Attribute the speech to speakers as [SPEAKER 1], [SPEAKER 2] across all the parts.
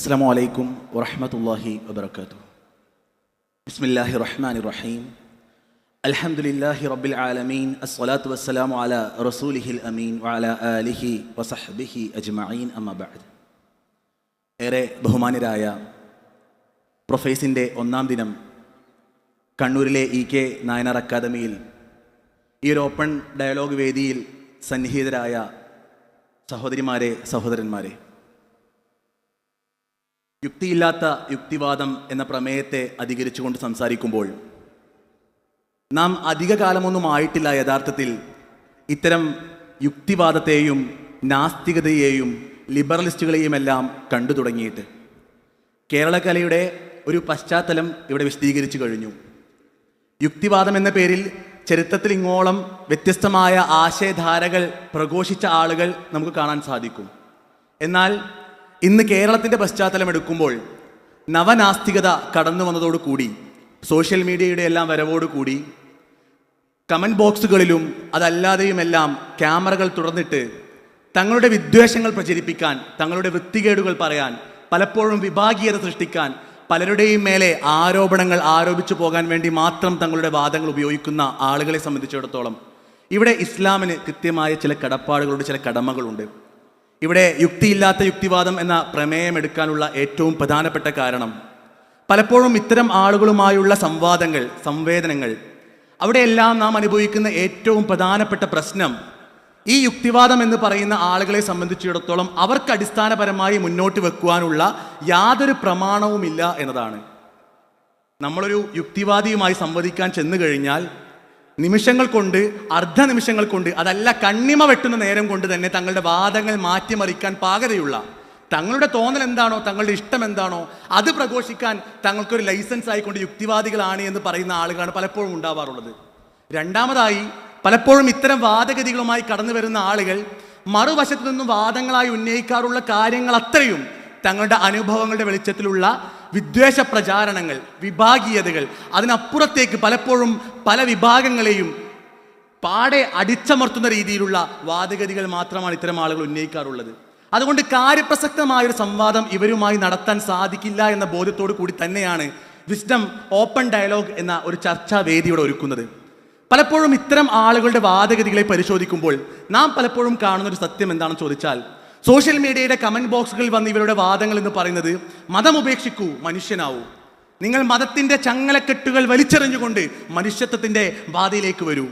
[SPEAKER 1] അസ്സാം അലൈക്കും വറഹമത്തല്ലാഹി വബർക്കാത്തു ബിസ്മില്ലാഹി റഹ്മാൻ റഹീം. അൽഹംദുലില്ലാഹി റബ്ബിൽ ആലമീൻ. അസ്സലാത്തു വസ്സലാമു അല റസൂലിഹിൽ അമീൻ വഅല ആലിഹി വസഹ്ബിഹി അജ്മഈൻ. അമ്മ ബഅദ്. ഏറെ ബഹുമാനരായ പ്രൊഫൈസിന്റെ ഒന്നാം ദിനം കണ്ണൂരിലെ ഇ കെ നായനാർ അക്കാദമിയിൽ ഈ ഒരു ഓപ്പൺ ഡയലോഗ് വേദിയിൽ സന്നിഹിതരായ സഹോദരിമാരെ സഹോദരന്മാരെ യുക്തിയില്ലാത്ത യുക്തിവാദം എന്ന പ്രമേയത്തെ അധികരിച്ചുകൊണ്ട് സംസാരിക്കുമ്പോൾ നാം അധിക കാലമൊന്നും ആയിട്ടില്ല യഥാർത്ഥത്തിൽ. ഇത്തരം യുക്തിവാദത്തെയും നാസ്തികതയെയും ലിബറലിസ്റ്റുകളെയുമെല്ലാം കണ്ടു തുടങ്ങിയിട്ട്. കേരളകലയുടെ ഒരു പശ്ചാത്തലം ഇവിടെ വിശദീകരിച്ചു കഴിഞ്ഞു. യുക്തിവാദം എന്ന പേരിൽ ചരിത്രത്തിൽ ഇങ്ങോളം വ്യത്യസ്തമായ ആശയധാരകൾ പ്രഘോഷിച്ച ആളുകൾ നമുക്ക് കാണാൻ സാധിക്കും. എന്നാൽ ഇന്ന് കേരളത്തിന്റെ പശ്ചാത്തലം എടുക്കുമ്പോൾ നവനാസ്തികത കടന്നു വന്നതോടുകൂടി സോഷ്യൽ മീഡിയയുടെ എല്ലാം വരവോടുകൂടി കമന്റ് ബോക്സുകളിലും അതല്ലാതെയുമെല്ലാം ക്യാമറകൾ തുറന്നിട്ട് തങ്ങളുടെ വിദ്വേഷങ്ങൾ പ്രചരിപ്പിക്കാൻ തങ്ങളുടെ വൃത്തികേടുകൾ പറയാൻ പലപ്പോഴും വിഭാഗീയത സൃഷ്ടിക്കാൻ പലരുടെയും മേലെ ആരോപണങ്ങൾ ആരോപിച്ചു പോകാൻ വേണ്ടി മാത്രം തങ്ങളുടെ വാദങ്ങൾ ഉപയോഗിക്കുന്ന ആളുകളെ സംബന്ധിച്ചിടത്തോളം ഇവിടെ ഇസ്ലാമിന് കൃത്യമായ ചില കടപ്പാടുകളുണ്ട് ചില കടമകളുണ്ട്. ഇവിടെ യുക്തിയില്ലാത്ത യുക്തിവാദം എന്ന പ്രമേയം എടുക്കാനുള്ള ഏറ്റവും പ്രധാനപ്പെട്ട കാരണം പലപ്പോഴും ഇത്തരം ആളുകളുമായുള്ള സംവാദങ്ങൾ സംവേദനങ്ങൾ അവിടെയെല്ലാം നാം അനുഭവിക്കുന്ന ഏറ്റവും പ്രധാനപ്പെട്ട പ്രശ്നം ഈ യുക്തിവാദം എന്ന് പറയുന്ന ആളുകളെ സംബന്ധിച്ചിടത്തോളം അവർക്ക് അടിസ്ഥാനപരമായി മുന്നോട്ട് വെക്കുവാനുള്ള യാതൊരു പ്രമാണവുമില്ല എന്നതാണ്. നമ്മളൊരു യുക്തിവാദിയുമായി സംവദിക്കാൻ ചെന്നു കഴിഞ്ഞാൽ നിമിഷങ്ങൾ കൊണ്ട് അർദ്ധ നിമിഷങ്ങൾ കൊണ്ട് അതല്ല കണ്ണിമ വെട്ടുന്ന നേരം കൊണ്ട് തന്നെ തങ്ങളുടെ വാദങ്ങൾ മാറ്റിമറിക്കാൻ പാകതയുള്ള തങ്ങളുടെ തോന്നൽ എന്താണോ തങ്ങളുടെ ഇഷ്ടം എന്താണോ അത് പ്രഘോഷിക്കാൻ തങ്ങൾക്കൊരു ലൈസൻസ് ആയിക്കൊണ്ട് യുക്തിവാദികളാണ് എന്ന് പറയുന്ന ആളുകളാണ് പലപ്പോഴും ഉണ്ടാവാറുള്ളത്. രണ്ടാമതായി പലപ്പോഴും ഇത്തരം വാദഗതികളുമായി കടന്നു വരുന്ന ആളുകൾ മറുവശത്തു നിന്നും വാദങ്ങളായി ഉന്നയിക്കാറുള്ള കാര്യങ്ങൾ അത്രയും തങ്ങളുടെ അനുഭവങ്ങളുടെ വെളിച്ചത്തിലുള്ള വിദ്വേഷ പ്രചാരണങ്ങൾ വിഭാഗീയതകൾ അതിനപ്പുറത്തേക്ക് പലപ്പോഴും പല വിഭാഗങ്ങളെയും പാടെ അടിച്ചമർത്തുന്ന രീതിയിലുള്ള വാദഗതികൾ മാത്രമാണ് ഇത്തരം ആളുകൾ ഉന്നയിക്കാറുള്ളത്. അതുകൊണ്ട് കാര്യപ്രസക്തമായൊരു സംവാദം ഇവരുമായി നടത്താൻ സാധിക്കില്ല എന്ന ബോധ്യത്തോടു കൂടി തന്നെയാണ് വിസ്ഡം ഓപ്പൺ ഡയലോഗ് എന്ന ഒരു ചർച്ചാ വേദിയോടെ ഒരുക്കുന്നത്. പലപ്പോഴും ഇത്തരം ആളുകളുടെ വാദഗതികളെ പരിശോധിക്കുമ്പോൾ നാം പലപ്പോഴും കാണുന്ന ഒരു സത്യം എന്താണെന്ന് ചോദിച്ചാൽ സോഷ്യൽ മീഡിയയുടെ കമന്റ് ബോക്സുകളിൽ വന്ന് ഇവരുടെ വാദങ്ങൾ എന്ന് പറയുന്നത് മതം ഉപേക്ഷിക്കൂ മനുഷ്യനാവൂ. നിങ്ങൾ മതത്തിന്റെ ചങ്ങലക്കെട്ടുകൾ വലിച്ചെറിഞ്ഞുകൊണ്ട് മനുഷ്യത്വത്തിന്റെ ബാധയിലേക്ക് വരൂ.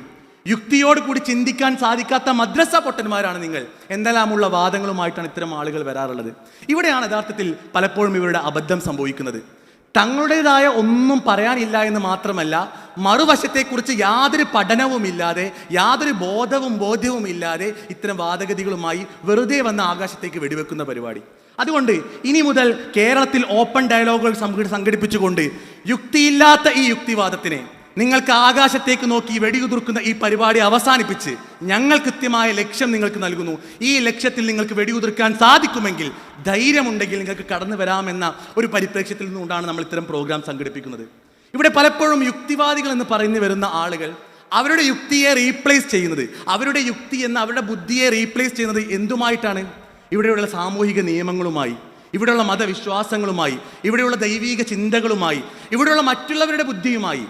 [SPEAKER 1] യുക്തിയോട് കൂടി ചിന്തിക്കാൻ സാധിക്കാത്ത മദ്രസ പൊട്ടന്മാരാണ് നിങ്ങൾ. എന്തെല്ലാമുള്ള വാദങ്ങളുമായിട്ടാണ് ഇത്തരം ആളുകൾ വരാറുള്ളത്. ഇവിടെയാണ് യഥാർത്ഥത്തിൽ പലപ്പോഴും ഇവരുടെ അബദ്ധം സംഭവിക്കുന്നത്. തങ്ങളുടേതായ ഒന്നും പറയാനില്ല എന്ന് മാത്രമല്ല മറുവശത്തെക്കുറിച്ച് യാതൊരു പഠനവുമില്ലാതെ യാതൊരു ബോധവും ബോധ്യവും ഇല്ലാതെ ഇത്തരം വാദഗതികളുമായി വെറുതെ വന്ന ആകാശത്തേക്ക് വെടിവെക്കുന്ന പരിപാടി. അതുകൊണ്ട് ഇനി മുതൽ കേരളത്തിൽ ഓപ്പൺ ഡയലോഗുകൾ സംഘ- സംഘടിപ്പിച്ചുകൊണ്ട് യുക്തിയില്ലാത്ത ഈ യുക്തിവാദത്തിനെ നിങ്ങൾക്ക് ആകാശത്തേക്ക് നോക്കി വെടിയുതിർക്കുന്ന ഈ പരിപാടി അവസാനിപ്പിച്ച് ഞങ്ങൾ കൃത്യമായ ലക്ഷ്യം നിങ്ങൾക്ക് നൽകുന്നു. ഈ ലക്ഷ്യത്തിൽ നിങ്ങൾക്ക് വെടിയുതിർക്കാൻ സാധിക്കുമെങ്കിൽ ധൈര്യമുണ്ടെങ്കിൽ നിങ്ങൾക്ക് കടന്നു വരാമെന്ന ഒരു പരിപ്രേക്ഷ്യത്തിൽ നിന്നുകൊണ്ടാണ് നമ്മൾ ഇത്തരം പ്രോഗ്രാം സംഘടിപ്പിക്കുന്നത്. ഇവിടെ പലപ്പോഴും യുക്തിവാദികൾ എന്ന് പറഞ്ഞു വരുന്ന ആളുകൾ അവരുടെ യുക്തിയെ റീപ്ലേസ് ചെയ്യുന്നത് അവരുടെ യുക്തി എന്ന അവരുടെ ബുദ്ധിയെ റീപ്ലേസ് ചെയ്യുന്നത് എന്തുമായിട്ടാണ്? ഇവിടെയുള്ള സാമൂഹിക നിയമങ്ങളുമായി ഇവിടെയുള്ള മതവിശ്വാസങ്ങളുമായി ഇവിടെയുള്ള ദൈവീക ചിന്തകളുമായി ഇവിടെയുള്ള മറ്റുള്ളവരുടെ ബുദ്ധിയുമായി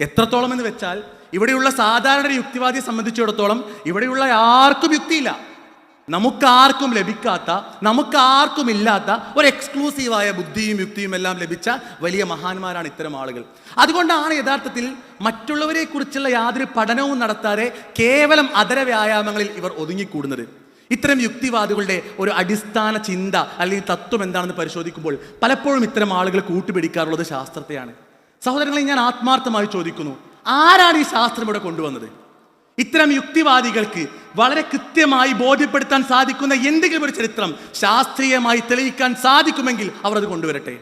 [SPEAKER 1] എത്രത്തോളം എന്ന് വെച്ചാൽ ഇവിടെയുള്ള സാധാരണ യുക്തിവാദിയെ സംബന്ധിച്ചിടത്തോളം ഇവിടെയുള്ള ആർക്കും യുക്തിയില്ല. നമുക്കാർക്കും ലഭിക്കാത്ത നമുക്കാർക്കും ഇല്ലാത്ത ഒരു എക്സ്ക്ലൂസീവായ ബുദ്ധിയും യുക്തിയും എല്ലാം ലഭിച്ച വലിയ മഹാന്മാരാണ് ഇത്തരം ആളുകൾ. അതുകൊണ്ടാണ് യഥാർത്ഥത്തിൽ മറ്റുള്ളവരെ കുറിച്ചുള്ള യാതൊരു പഠനവും നടത്താതെ കേവലം അതര വ്യായാമങ്ങളിൽ ഇവർ ഒതുങ്ങിക്കൂടുന്നത്. ഇത്തരം യുക്തിവാദികളുടെ ഒരു അടിസ്ഥാന ചിന്ത അല്ലെങ്കിൽ തത്വം എന്താണെന്ന് പരിശോധിക്കുമ്പോൾ പലപ്പോഴും ഇത്തരം ആളുകൾ കൂട്ടുപിടിക്കാറുള്ളത് ശാസ്ത്രത്തെയാണ്. സഹോദരങ്ങളെ ഞാൻ ആത്മാർത്ഥമായി ചോദിക്കുന്നു ആരാണ് ഈ ശാസ്ത്രം ഇവിടെ കൊണ്ടുവന്നത്? ഇത്തരം യുക്തിവാദികൾക്ക് വളരെ കൃത്യമായി ബോധ്യപ്പെടുത്താൻ സാധിക്കുന്ന എന്തെങ്കിലും ഒരു ചരിത്രം ശാസ്ത്രീയമായി തെളിയിക്കാൻ സാധിക്കുമെങ്കിൽ അവർ അത് കൊണ്ടുവരട്ടെ.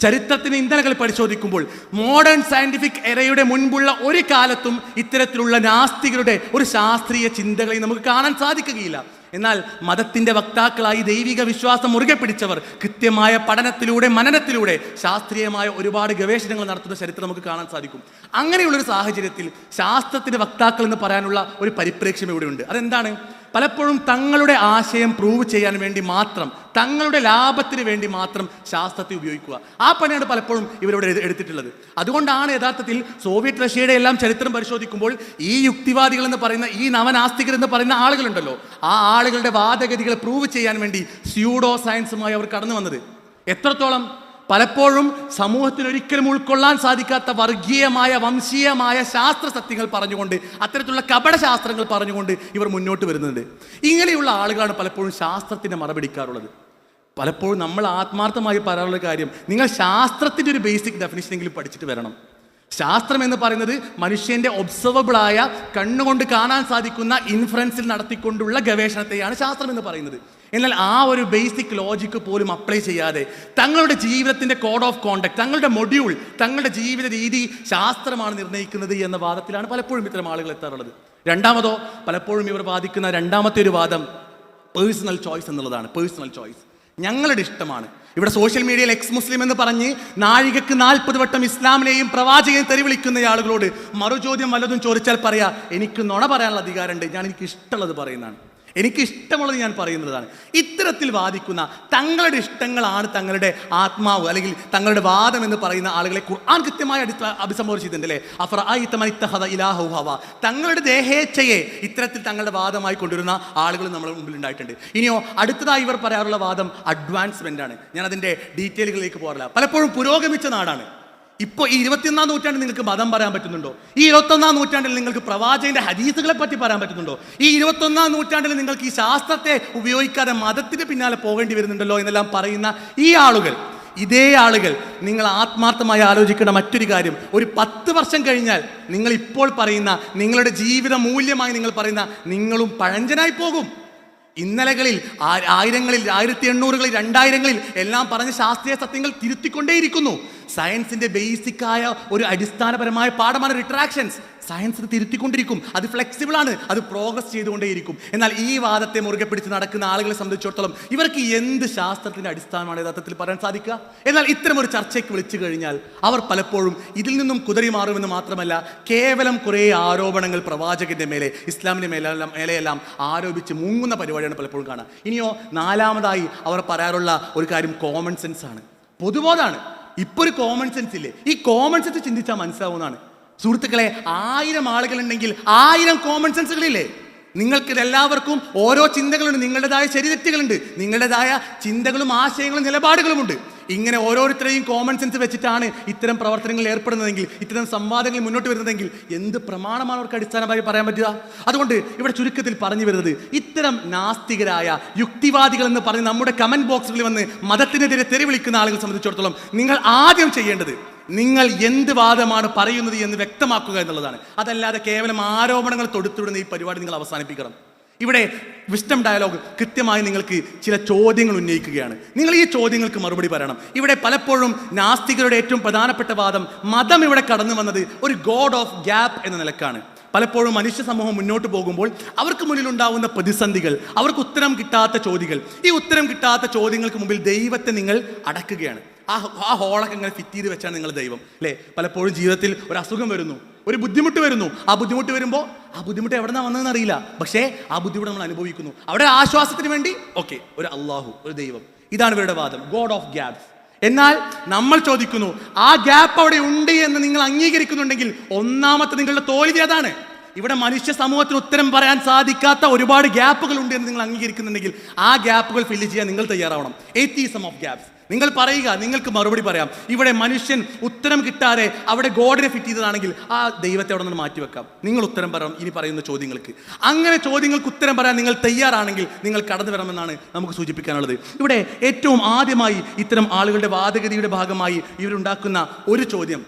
[SPEAKER 1] ചരിത്രത്തിന് ഇന്ധനങ്ങൾ പരിശോധിക്കുമ്പോൾ മോഡേൺ സയന്റിഫിക് എറയുടെ മുൻപുള്ള ഒരു കാലത്തും ഇത്തരത്തിലുള്ള നാസ്തികരുടെ ഒരു ശാസ്ത്രീയ ചിന്തകളെ നമുക്ക് കാണാൻ സാധിക്കുകയില്ല. എന്നാൽ മതത്തിന്റെ വക്താക്കളായി ദൈവിക വിശ്വാസം മുറുകെ പിടിച്ചവർ കൃത്യമായ പഠനത്തിലൂടെ മനനത്തിലൂടെ ശാസ്ത്രീയമായ ഒരുപാട് ഗവേഷണങ്ങൾ നടത്തുന്ന ചരിത്രം നമുക്ക് കാണാൻ സാധിക്കും. അങ്ങനെയുള്ളൊരു സാഹചര്യത്തിൽ ശാസ്ത്രത്തിന്റെ വക്താക്കൾ എന്ന് പറയാനുള്ള ഒരു പരിപ്രേക്ഷ്യം ഇവിടെയുണ്ട്. അതെന്താണ്? പലപ്പോഴും തങ്ങളുടെ ആശയം പ്രൂവ് ചെയ്യാൻ വേണ്ടി മാത്രം തങ്ങളുടെ ലാഭത്തിന് വേണ്ടി മാത്രം ശാസ്ത്രത്തെ ഉപയോഗിക്കുക. ആ പണിയാണ് പലപ്പോഴും ഇവരോട് എടുത്തിട്ടുള്ളത്. അതുകൊണ്ടാണ് യഥാർത്ഥത്തിൽ സോവിയറ്റ് റഷ്യയുടെ എല്ലാം ചരിത്രം പരിശോധിക്കുമ്പോൾ ഈ യുക്തിവാദികൾ എന്ന് പറയുന്ന ഈ നവനാസ്തികർ എന്ന് പറയുന്ന ആളുകളുണ്ടല്ലോ. ആ ആളുകളുടെ വാദഗതികളെ പ്രൂവ് ചെയ്യാൻ വേണ്ടി സ്യൂഡോ സയൻസുമായി അവർ കടന്നു വന്നത്. എത്രത്തോളം പലപ്പോഴും സമൂഹത്തിന് ഒരിക്കലും ഉൾക്കൊള്ളാൻ സാധിക്കാത്ത വർഗീയമായ വംശീയമായ ശാസ്ത്ര സത്യങ്ങൾ പറഞ്ഞുകൊണ്ട് അത്തരത്തിലുള്ള കപടശാസ്ത്രങ്ങൾ പറഞ്ഞുകൊണ്ട് ഇവർ മുന്നോട്ട് വരുന്നുണ്ട്. ഇങ്ങനെയുള്ള ആളുകളാണ് പലപ്പോഴും ശാസ്ത്രത്തിന് മറപിടിക്കാറുള്ളത്. പലപ്പോഴും നമ്മൾ ആത്മാർത്ഥമായി പറയാനുള്ള കാര്യം നിങ്ങൾ ശാസ്ത്രത്തിന്റെ ഒരു ബേസിക് ഡെഫിനിഷനെങ്കിലും പഠിച്ചിട്ട് വരണം. ശാസ്ത്രം എന്ന് പറയുന്നത് മനുഷ്യന്റെ ഒബ്സർവബിളായ കണ്ണുകൊണ്ട് കാണാൻ സാധിക്കുന്ന ഇൻഫ്ലുവൻസിൽ നടത്തിക്കൊണ്ടുള്ള ഗവേഷണത്തെയാണ് ശാസ്ത്രം എന്ന് പറയുന്നത്. എന്നാൽ ആ ഒരു ബേസിക് ലോജിക്ക് പോലും അപ്ലൈ ചെയ്യാതെ തങ്ങളുടെ ജീവിതത്തിന്റെ കോഡ് ഓഫ് കോണ്ടക്ട് തങ്ങളുടെ മൊഡ്യൂൾ തങ്ങളുടെ ജീവിത രീതി ശാസ്ത്രമാണ് നിർണയിക്കുന്നത് എന്ന വാദത്തിലാണ് പലപ്പോഴും ഇത്തരം ആളുകൾ എത്താറുള്ളത്. രണ്ടാമതോ പലപ്പോഴും ഇവർ വാദിക്കുന്ന രണ്ടാമത്തെ ഒരു വാദം പേഴ്സണൽ ചോയ്സ് എന്നുള്ളതാണ് പേഴ്സണൽ ചോയ്സ് ഞങ്ങളുടെ ഇഷ്ടമാണ്. ഇവിടെ സോഷ്യൽ മീഡിയയിൽ എക്സ് മുസ്ലിം എന്ന് പറഞ്ഞ് നാഴികക്ക് നാൽപ്പത് വട്ടം ഇസ്ലാമിനെയും പ്രവാചകനെയും തെറി വിളിക്കുന്ന ആളുകളോട് മറുചോദ്യം വല്ലതും ചോദിച്ചാൽ പറയാ എനിക്ക് നുണ പറയാനുള്ള അധികാരമുണ്ട്. ഞാൻ എനിക്ക് ഇഷ്ടമുള്ളത് പറയുന്നതാണ്. എനിക്ക് ഇഷ്ടമുള്ളത് ഞാൻ പറയുന്നതാണ്. ഇത്തരത്തിൽ വാദിക്കുന്ന തങ്ങളുടെ ഇഷ്ടങ്ങളാണ് തങ്ങളുടെ ആത്മാവ് അല്ലെങ്കിൽ തങ്ങളുടെ വാദം എന്ന് പറയുന്ന ആളുകളെ ഖുർആൻ കൃത്യമായി അടിസ്ഥ അഭിസംബോധന ചെയ്തിട്ടുണ്ട് അല്ലേ ഹവ. തങ്ങളുടെ ദേഹേച്ഛയെ ഇത്തരത്തിൽ തങ്ങളുടെ വാദമായി കൊണ്ടുവരുന്ന ആളുകൾ നമ്മുടെ മുമ്പിൽ ഉണ്ടായിട്ടുണ്ട് ഇനിയോ അടുത്തതായി ഇവർ പറയാറുള്ള വാദം അഡ്വാൻസ്മെന്റ് ആണ്. ഞാൻ അതിന്റെ ഡീറ്റെയിലുകളിലേക്ക് പോകാറില്ല. പലപ്പോഴും പുരോഗമിച്ച നാടാണ്. ഇപ്പോൾ ഈ ഇരുപത്തിയൊന്നാം നൂറ്റാണ്ടിൽ നിങ്ങൾക്ക് മതം പറയാൻ പറ്റുന്നുണ്ടോ? ഈ ഇരുപത്തൊന്നാം നൂറ്റാണ്ടിൽ നിങ്ങൾക്ക് പ്രവാചകന്റെ ഹദീസുകളെ പറ്റി പറയാൻ പറ്റുന്നുണ്ടോ? ഈ ഇരുപത്തൊന്നാം നൂറ്റാണ്ടിൽ നിങ്ങൾക്ക് ഈ ശാസ്ത്രത്തെ ഉപയോഗിക്കാതെ മതത്തിന് പിന്നാലെ പോകേണ്ടി വരുന്നുണ്ടല്ലോ എന്നെല്ലാം പറയുന്ന ഈ ആളുകൾ ഇതേ ആളുകൾ നിങ്ങൾ ആത്മാർത്ഥമായി ആലോചിക്കേണ്ട മറ്റൊരു കാര്യം. ഒരു പത്ത് വർഷം കഴിഞ്ഞാൽ നിങ്ങൾ ഇപ്പോൾ പറയുന്ന നിങ്ങളുടെ ജീവിത മൂല്യമായി നിങ്ങൾ പറയുന്ന നിങ്ങളും പഴഞ്ചനായി പോകും. ഇന്നലകളിൽ ആയിരങ്ങളിൽ ആയിരത്തി എണ്ണൂറുകളിൽ രണ്ടായിരങ്ങളിൽ എല്ലാം പറഞ്ഞ ശാസ്ത്രീയ സത്യങ്ങൾ തിരുത്തിക്കൊണ്ടേയിരിക്കുന്നു. സയൻസിന്റെ ബേസിക്കായ ഒരു അടിസ്ഥാനപരമായ പാഠമാണ് റിട്രാക്ഷൻസ് സയൻസ് തിരുത്തിക്കൊണ്ടിരിക്കും. അത് ഫ്ലെക്സിബിൾ ആണ്. അത് പ്രോഗ്രസ് ചെയ്തുകൊണ്ടേയിരിക്കും. എന്നാൽ ഈ വാദത്തെ മുറുകെ പിടിച്ച് നടക്കുന്ന ആളുകളെ സംബന്ധിച്ചിടത്തോളം ഇവർക്ക് എന്ത് ശാസ്ത്രത്തിന്റെ അടിസ്ഥാനമാണ് യഥാർത്ഥത്തിൽ പറയാൻ സാധിക്കുക? എന്നാൽ ഇത്തരം ഒരു ചർച്ചയ്ക്ക് വിളിച്ചു കഴിഞ്ഞാൽ അവർ പലപ്പോഴും ഇതിൽ നിന്നും കുതിരി മാറുമെന്ന് മാത്രമല്ല കേവലം കുറേ ആരോപണങ്ങൾ പ്രവാചകന്റെ മേലെ ഇസ്ലാമിന്റെ മേലെല്ലാം മേലെയെല്ലാം ആരോപിച്ച് മുങ്ങുന്ന പരിപാടിയാണ് പലപ്പോഴും കാണുക ഇനിയോ നാലാമതായി അവർ പറയാറുള്ള ഒരു കാര്യം കോമൺ സെൻസ് ആണ്. പൊതുബോധാണ് ഇപ്പൊ ഒരു കോമൺ സെൻസ് ഇല്ലേ? ഈ കോമൺ സെൻസ് ചിന്തിച്ചാൽ മനസ്സിലാവുന്നതാണ്. സുഹൃത്തുക്കളെ ആയിരം ആളുകളുണ്ടെങ്കിൽ ആയിരം കോമൺ സെൻസുകളില്ലേ നിങ്ങൾക്ക് എല്ലാവർക്കും ഓരോ ചിന്തകളുണ്ട്. നിങ്ങളുടേതായ ശരിതെറ്റുകളുണ്ട്. നിങ്ങളുടേതായ ചിന്തകളും ആശയങ്ങളും നിലപാടുകളുമുണ്ട്. ഇങ്ങനെ ഓരോരുത്തരെയും കോമൺ സെൻസ് വെച്ചിട്ടാണ് ഇത്തരം പ്രവർത്തനങ്ങളിൽ ഏർപ്പെടുന്നതെങ്കിൽ ഇത്തരം സംവാദങ്ങൾ മുന്നോട്ട് വരുന്നതെങ്കിൽ എന്ത് പ്രമാണമാണ് അവർക്ക് അടിസ്ഥാനമായി പറയാൻ പറ്റുക? അതുകൊണ്ട് ഇവിടെ ചുരുക്കത്തിൽ പറഞ്ഞു വരുന്നത് ഇത്തരം നാസ്തികരായ യുക്തിവാദികൾ എന്ന് പറഞ്ഞ് നമ്മുടെ കമന്റ് ബോക്സുകളിൽ വന്ന് മതത്തിനെതിരെ തെറി വിളിക്കുന്ന ആളുകളെ സംബന്ധിച്ചിടത്തോളം നിങ്ങൾ ആദ്യം ചെയ്യേണ്ടത് നിങ്ങൾ എന്ത് വാദമാണ് പറയുന്നത് എന്ന് വ്യക്തമാക്കുക എന്നുള്ളതാണ്. അതല്ലാതെ കേവലം ആരോപണങ്ങൾ തൊടുത്തുവിടുന്ന ഈ പരിപാടി നിങ്ങൾ അവസാനിപ്പിക്കണം. ഇവിടെ വിസ്റ്റം ഡയലോഗ് കൃത്യമായി നിങ്ങൾക്ക് ചില ചോദ്യങ്ങൾ ഉന്നയിക്കുകയാണ്. നിങ്ങൾ ഈ ചോദ്യങ്ങൾക്ക് മറുപടി പറയണം. ഇവിടെ പലപ്പോഴും നാസ്തികരുടെ ഏറ്റവും പ്രധാനപ്പെട്ട വാദം മതം ഇവിടെ കടന്നു വന്നത് ഒരു ഗോഡ് ഓഫ് ഗ്യാപ്പ് എന്ന നിലക്കാണ്. പലപ്പോഴും മനുഷ്യ സമൂഹം മുന്നോട്ട് പോകുമ്പോൾ അവർക്ക് മുന്നിൽ ഉണ്ടാവുന്ന പ്രതിസന്ധികൾ അവർക്ക് ഉത്തരം കിട്ടാത്ത ചോദ്യങ്ങൾ. ഈ ഉത്തരം കിട്ടാത്ത ചോദ്യങ്ങൾക്ക് മുമ്പിൽ ദൈവത്തെ നിങ്ങൾ അടക്കുകയാണ്. ആ ആ ഹോളൊക്കെ ഇങ്ങനെ ഫിറ്റ് ചെയ്ത് വെച്ചാണ് നിങ്ങൾ ദൈവം അല്ലേ? പലപ്പോഴും ജീവിതത്തിൽ ഒരു അസുഖം വരുന്നു ഒരു ബുദ്ധിമുട്ട് വരുന്നു. ആ ബുദ്ധിമുട്ട് വരുമ്പോൾ ആ ബുദ്ധിമുട്ട് എവിടെ നിന്നാണ് വന്നതെന്ന് അറിയില്ല. പക്ഷേ ആ ബുദ്ധിമുട്ട് നമ്മൾ അനുഭവിക്കുന്നു. അവിടെ ആശ്വാസത്തിന് വേണ്ടി ഓക്കെ ഒരു അള്ളാഹു ഒരു ദൈവം. ഇതാണ് ഇവരുടെ വാദം. ഗോഡ് ഓഫ് ഗ്യാപ്സ് എന്നാൽ നമ്മൾ ചോദിക്കുന്നു ആ ഗ്യാപ്പ് അവിടെ ഉണ്ട് എന്ന് നിങ്ങൾ അംഗീകരിക്കുന്നുണ്ടെങ്കിൽ ഒന്നാമത്തെ നിങ്ങളുടെ തോൽവി അതാണ്. ഇവിടെ മനുഷ്യ സമൂഹത്തിന് ഉത്തരം പറയാൻ സാധിക്കാത്ത ഒരുപാട് ഗ്യാപ്പുകൾ ഉണ്ട് എന്ന് നിങ്ങൾ അംഗീകരിക്കുന്നുണ്ടെങ്കിൽ ആ ഗ്യാപ്പുകൾ ഫില്ല് ചെയ്യാൻ നിങ്ങൾ തയ്യാറാവണം. എയ്റ്റീസം ഓഫ് ഗ്യാപ്സ് നിങ്ങൾ പറയുക നിങ്ങൾക്ക് മറുപടി പറയാം. ഇവിടെ മനുഷ്യൻ ഉത്തരം കിട്ടാതെ അവിടെ ഗോഡിനെ ഫിറ്റ് ചെയ്തതാണെങ്കിൽ ആ ദൈവത്തെ അവിടെ നിന്ന് മാറ്റിവെക്കാം നിങ്ങൾ ഉത്തരം പറയാം ഇനി പറയുന്ന ചോദ്യങ്ങൾക്ക്. അങ്ങനെ ചോദ്യങ്ങൾക്ക് ഉത്തരം പറയാൻ നിങ്ങൾ തയ്യാറാണെങ്കിൽ നിങ്ങൾ കടന്നു വരണമെന്നാണ് നമുക്ക് സൂചിപ്പിക്കാനുള്ളത്. ഇവിടെ ഏറ്റവും ആദ്യമായി ഇത്തരം ആളുകളുടെ വാദഗതിയുടെ ഭാഗമായി ഇവരുണ്ടാക്കുന്ന ഒരു ചോദ്യം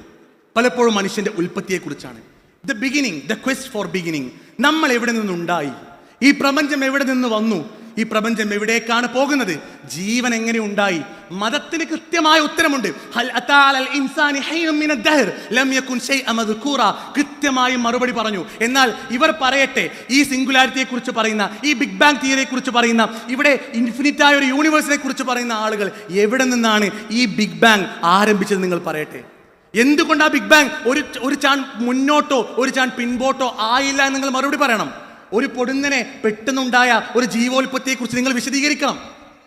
[SPEAKER 1] പലപ്പോഴും മനുഷ്യന്റെ ഉൽപ്പത്തിയെക്കുറിച്ചാണ്. The beginning the quest for beginning നമ്മൾ എവിടെ നിന്നുണ്ടായി? ഈ പ്രപഞ്ചം എവിടെ നിന്ന് വന്നു? ഈ പ്രപഞ്ചം എവിടേക്കാണ് പോകുന്നത്? ജീവൻ എങ്ങനെ ഉണ്ടായി? മതത്തിന് കൃത്യമായ ഉത്തരമുണ്ട്. കൃത്യമായി മറുപടി പറഞ്ഞു. എന്നാൽ ഇവർ പറയട്ടെ ഈ സിംഗുലാരിറ്റിയെ കുറിച്ച് പറയുന്ന ഈ ബിഗ് ബാങ് തിയറിയെ കുറിച്ച് പറയുന്ന ഇവിടെ ഇൻഫിനിറ്റ് ആയ ഒരു യൂണിവേഴ്സിനെ കുറിച്ച് പറയുന്ന ആളുകൾ എവിടെ നിന്നാണ് ഈ ബിഗ് ബാങ് ആരംഭിച്ചത് നിങ്ങൾ പറയട്ടെ? എന്തുകൊണ്ട് ആ ബിഗ് ബാങ് ഒരു ഒരു ചാൺ മുന്നോട്ടോ ഒരു ചാൺ പിൻപോട്ടോ ആയില്ല എന്ന് നിങ്ങൾ മറുപടി പറയണം? ഒരു പൊടുന്നനെ പെട്ടെന്നുണ്ടായ ഒരു ജീവോൽപത്തിയെ കുറിച്ച് നിങ്ങൾ വിശദീകരിക്കണം.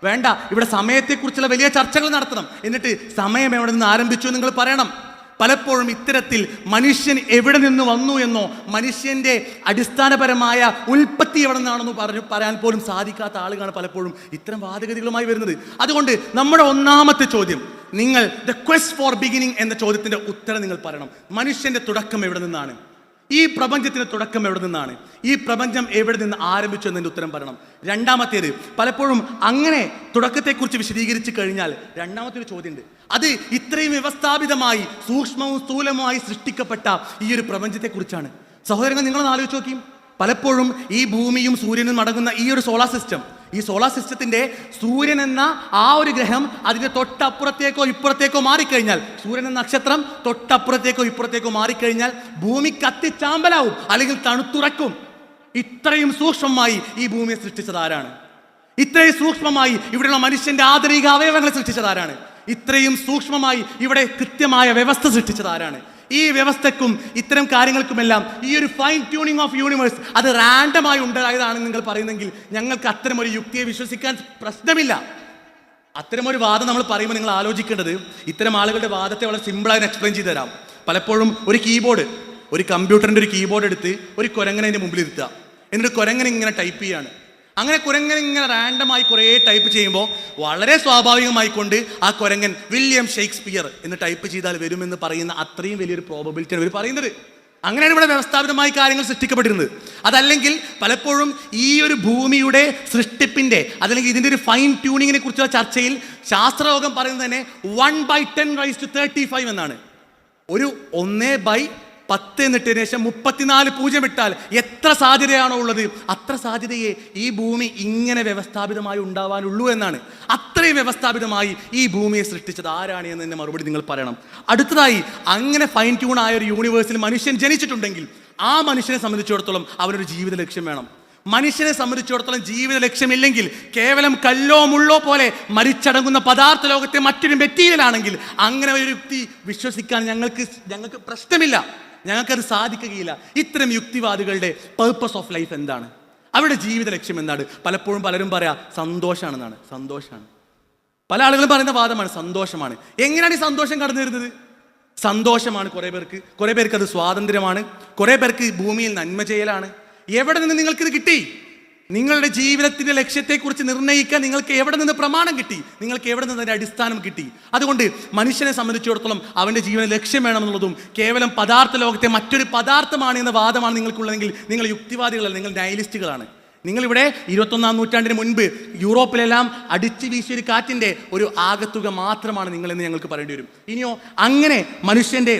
[SPEAKER 1] വേണ്ട ഇവിടെ സമയത്തെക്കുറിച്ചുള്ള വലിയ ചർച്ചകൾ നടത്തണം. എന്നിട്ട് സമയം എവിടെ നിന്ന് ആരംഭിച്ചു നിങ്ങൾ പറയണം. പലപ്പോഴും ഇത്തരത്തിൽ മനുഷ്യൻ എവിടെ നിന്ന് വന്നു എന്നോ മനുഷ്യന്റെ അടിസ്ഥാനപരമായ ഉൽപ്പത്തി എവിടെ നിന്നാണെന്നോ പറഞ്ഞു പറയാൻ പോലും സാധിക്കാത്ത ആളുകളാണ് പലപ്പോഴും ഇത്തരം വാദഗതികളുമായി വരുന്നത്. അതുകൊണ്ട് നമ്മുടെ ഒന്നാമത്തെ ചോദ്യം നിങ്ങൾ ദ ക്വസ്റ്റ് ഫോർ ബിഗിനിങ് എന്ന ചോദ്യത്തിന്റെ ഉത്തരം നിങ്ങൾ പറയണം. മനുഷ്യന്റെ തുടക്കം എവിടെ നിന്നാണ്? ഈ പ്രപഞ്ചത്തിന് തുടക്കം എവിടെ നിന്നാണ്? ഈ പ്രപഞ്ചം എവിടെ നിന്ന് ആരംഭിച്ചു എന്നതിന്റെ ഉത്തരം പറയണം. രണ്ടാമത്തേത് പലപ്പോഴും അങ്ങനെ തുടക്കത്തെക്കുറിച്ച് വിശദീകരിച്ച് കഴിഞ്ഞാൽ രണ്ടാമത്തൊരു ചോദ്യമുണ്ട്. അത് ഇത്രയും വ്യവസ്ഥാപിതമായി സൂക്ഷ്മവും സ്ഥൂലവുമായി സൃഷ്ടിക്കപ്പെട്ട ഈ ഒരു പ്രപഞ്ചത്തെക്കുറിച്ചാണ്. സഹോദരങ്ങൾ നിങ്ങളൊന്ന് ആലോചിച്ച് നോക്കിയും. പലപ്പോഴും ഈ ഭൂമിയും സൂര്യനും അടങ്ങുന്ന ഈ ഒരു സോളാർ സിസ്റ്റം ഈ സോളാർ സിസ്റ്റത്തിന്റെ സൂര്യൻ എന്ന ആ ഒരു ഗ്രഹം അതിന്റെ തൊട്ടപ്പുറത്തേക്കോ ഇപ്പുറത്തേക്കോ മാറിക്കഴിഞ്ഞാൽ സൂര്യൻ എന്ന നക്ഷത്രം തൊട്ടപ്പുറത്തേക്കോ ഇപ്പുറത്തേക്കോ മാറിക്കഴിഞ്ഞാൽ ഭൂമി കത്തിച്ചാമ്പലാവും അല്ലെങ്കിൽ തണുത്തുറക്കും. ഇത്രയും സൂക്ഷ്മമായി ഈ ഭൂമിയെ സൃഷ്ടിച്ചത് ആരാണ്? ഇത്രയും സൂക്ഷ്മമായി ഇവിടെയുള്ള മനുഷ്യന്റെ ആന്തരിക അവയവങ്ങളെ സൃഷ്ടിച്ചത് ആരാണ്? ഇത്രയും സൂക്ഷ്മമായി ഇവിടെ കൃത്യമായ വ്യവസ്ഥ സൃഷ്ടിച്ചത് ആരാണ്? ഈ വ്യവസ്ഥക്കും ഇത്തരം കാര്യങ്ങൾക്കുമെല്ലാം ഈ ഒരു ഫൈൻ ട്യൂണിങ് ഓഫ് യൂണിവേഴ്സ് അത് റാൻഡമായി ഉണ്ടായതാണെന്ന് നിങ്ങൾ പറയുന്നെങ്കിൽ ഞങ്ങൾക്ക് അത്തരമൊരു യുക്തിയെ വിശ്വസിക്കാൻ പ്രശ്നമില്ല. അത്തരമൊരു വാദം നമ്മൾ പറയുമ്പോൾ നിങ്ങൾ ആലോചിക്കേണ്ടത് ഇത്തരം ആളുകളുടെ വാദത്തെ വളരെ സിമ്പിളായി എക്സ്പ്ലെയിൻ ചെയ്തു തരാം. പലപ്പോഴും ഒരു കീബോർഡ് ഒരു കമ്പ്യൂട്ടറിന്റെ ഒരു കീബോർഡ് എടുത്ത് ഒരു കുരങ്ങനെ അതിന്റെ മുമ്പിൽ ഇരുത്തുക. എന്നിട്ട് കുരങ്ങനെ ഇങ്ങനെ ടൈപ്പ് ചെയ്യാണ്. അങ്ങനെ കുരങ്ങൻ ഇങ്ങനെ റാൻഡമായി കുറേ ടൈപ്പ് ചെയ്യുമ്പോൾ വളരെ സ്വാഭാവികമായി കൊണ്ട് ആ കുരങ്ങൻ വില്യം ഷേക്സ്പിയർ എന്ന് ടൈപ്പ് ചെയ്താൽ വരുമെന്ന് പറയുന്ന അത്രയും വലിയൊരു പ്രോബബിലിറ്റിയാണ് ഇവർ പറയുന്നത്. അങ്ങനെയാണ് ഇവിടെ വ്യവസ്ഥാപിതമായി കാര്യങ്ങൾ സൃഷ്ടിക്കപ്പെട്ടിരുന്നത്. അതല്ലെങ്കിൽ പലപ്പോഴും ഈ ഒരു ഭൂമിയുടെ സൃഷ്ടിപ്പിന്റെ അതല്ലെങ്കിൽ ഇതിന്റെ ഒരു ഫൈൻ ട്യൂണിങ്ങിനെ കുറിച്ചുള്ള ചർച്ചയിൽ ശാസ്ത്രലോകം പറയുന്നത് തന്നെ one by ten rise to thirty five എന്നാണ്. ഒരു ഒന്നേ ബൈ പത്ത് എന്നിട്ടതിന് ശേഷം മുപ്പത്തിനാല് പൂജ്യം ഇട്ടാൽ എത്ര സാധ്യതയാണോ ഉള്ളത്? അത്ര സാധ്യതയെ ഈ ഭൂമി ഇങ്ങനെ വ്യവസ്ഥാപിതമായി ഉണ്ടാവാനുള്ളൂ എന്നാണ്. അത്രയും വ്യവസ്ഥാപിതമായി ഈ ഭൂമിയെ സൃഷ്ടിച്ചത് ആരാണ് എന്ന് തന്നെ മറുപടി നിങ്ങൾ പറയണം. അടുത്തതായി അങ്ങനെ ഫൈൻ ട്യൂൺ ആയ ഒരു യൂണിവേഴ്സിൽ മനുഷ്യൻ ജനിച്ചിട്ടുണ്ടെങ്കിൽ ആ മനുഷ്യനെ സംബന്ധിച്ചിടത്തോളം അവനൊരു ജീവിത ലക്ഷ്യം വേണം. മനുഷ്യനെ സംബന്ധിച്ചിടത്തോളം ജീവിത ലക്ഷ്യമില്ലെങ്കിൽ കേവലം കല്ലോ മുള്ളോ പോലെ മരിച്ചടങ്ങുന്ന പദാർത്ഥ ലോകത്തെ മറ്റൊരു മെറ്റീരിയലാണെങ്കിൽ അങ്ങനെ ഒരു വ്യക്തി വിശ്വസിക്കാൻ ഞങ്ങൾക്ക് ഞങ്ങൾക്ക് പ്രശ്നമില്ല. ഞങ്ങൾക്കത് സാധിക്കുകയില്ല. ഇത്തരം യുക്തിവാദികളുടെ പേർപ്പസ് ഓഫ് ലൈഫ് എന്താണ്? അവരുടെ ജീവിത ലക്ഷ്യം എന്താണ്? പലപ്പോഴും പലരും പറയാ സന്തോഷമാണെന്നാണ് സന്തോഷമാണ് പല ആളുകളും പറയുന്ന വാദമാണ് സന്തോഷമാണ്. എങ്ങനെയാണ് ഈ സന്തോഷം കടന്നു വരുന്നത്? സന്തോഷമാണ് കുറേ പേർക്ക്. കുറേ പേർക്ക് അത് സ്വാതന്ത്ര്യമാണ്. കുറേ പേർക്ക് ഭൂമിയിൽ നന്മ ചെയ്യലാണ്. എവിടെ നിന്ന് നിങ്ങൾക്കിത് കിട്ടി? നിങ്ങളുടെ ജീവിതത്തിന്റെ ലക്ഷ്യത്തെക്കുറിച്ച് നിർണയിക്കാൻ നിങ്ങൾക്ക് എവിടെ നിന്ന് പ്രമാണം കിട്ടി? നിങ്ങൾക്ക് എവിടെ നിന്ന് അതിന്റെ അടിസ്ഥാനം കിട്ടി? അതുകൊണ്ട് മനുഷ്യനെ സംബന്ധിച്ചിടത്തോളം അവന്റെ ജീവന ലക്ഷ്യം വേണമെന്നുള്ളതും കേവലം പദാർത്ഥ ലോകത്തെ മറ്റൊരു പദാർത്ഥമാണ് എന്ന വാദമാണ് നിങ്ങൾക്കുള്ളതെങ്കിൽ നിങ്ങൾ യുക്തിവാദികളല്ല നിങ്ങൾ നയലിസ്റ്റുകളാണ് നിങ്ങളിവിടെ ഇരുപത്തൊന്നാം നൂറ്റാണ്ടിന് മുൻപ് യൂറോപ്പിലെല്ലാം അടിച്ചു വീശിയ ഒരു കാറ്റിന്റെ ഒരു ആകത്തുക മാത്രമാണ് നിങ്ങളെന്ന് ഞങ്ങൾക്ക് പറയേണ്ടി വരും. ഇനിയോ അങ്ങനെ മനുഷ്യന്റെ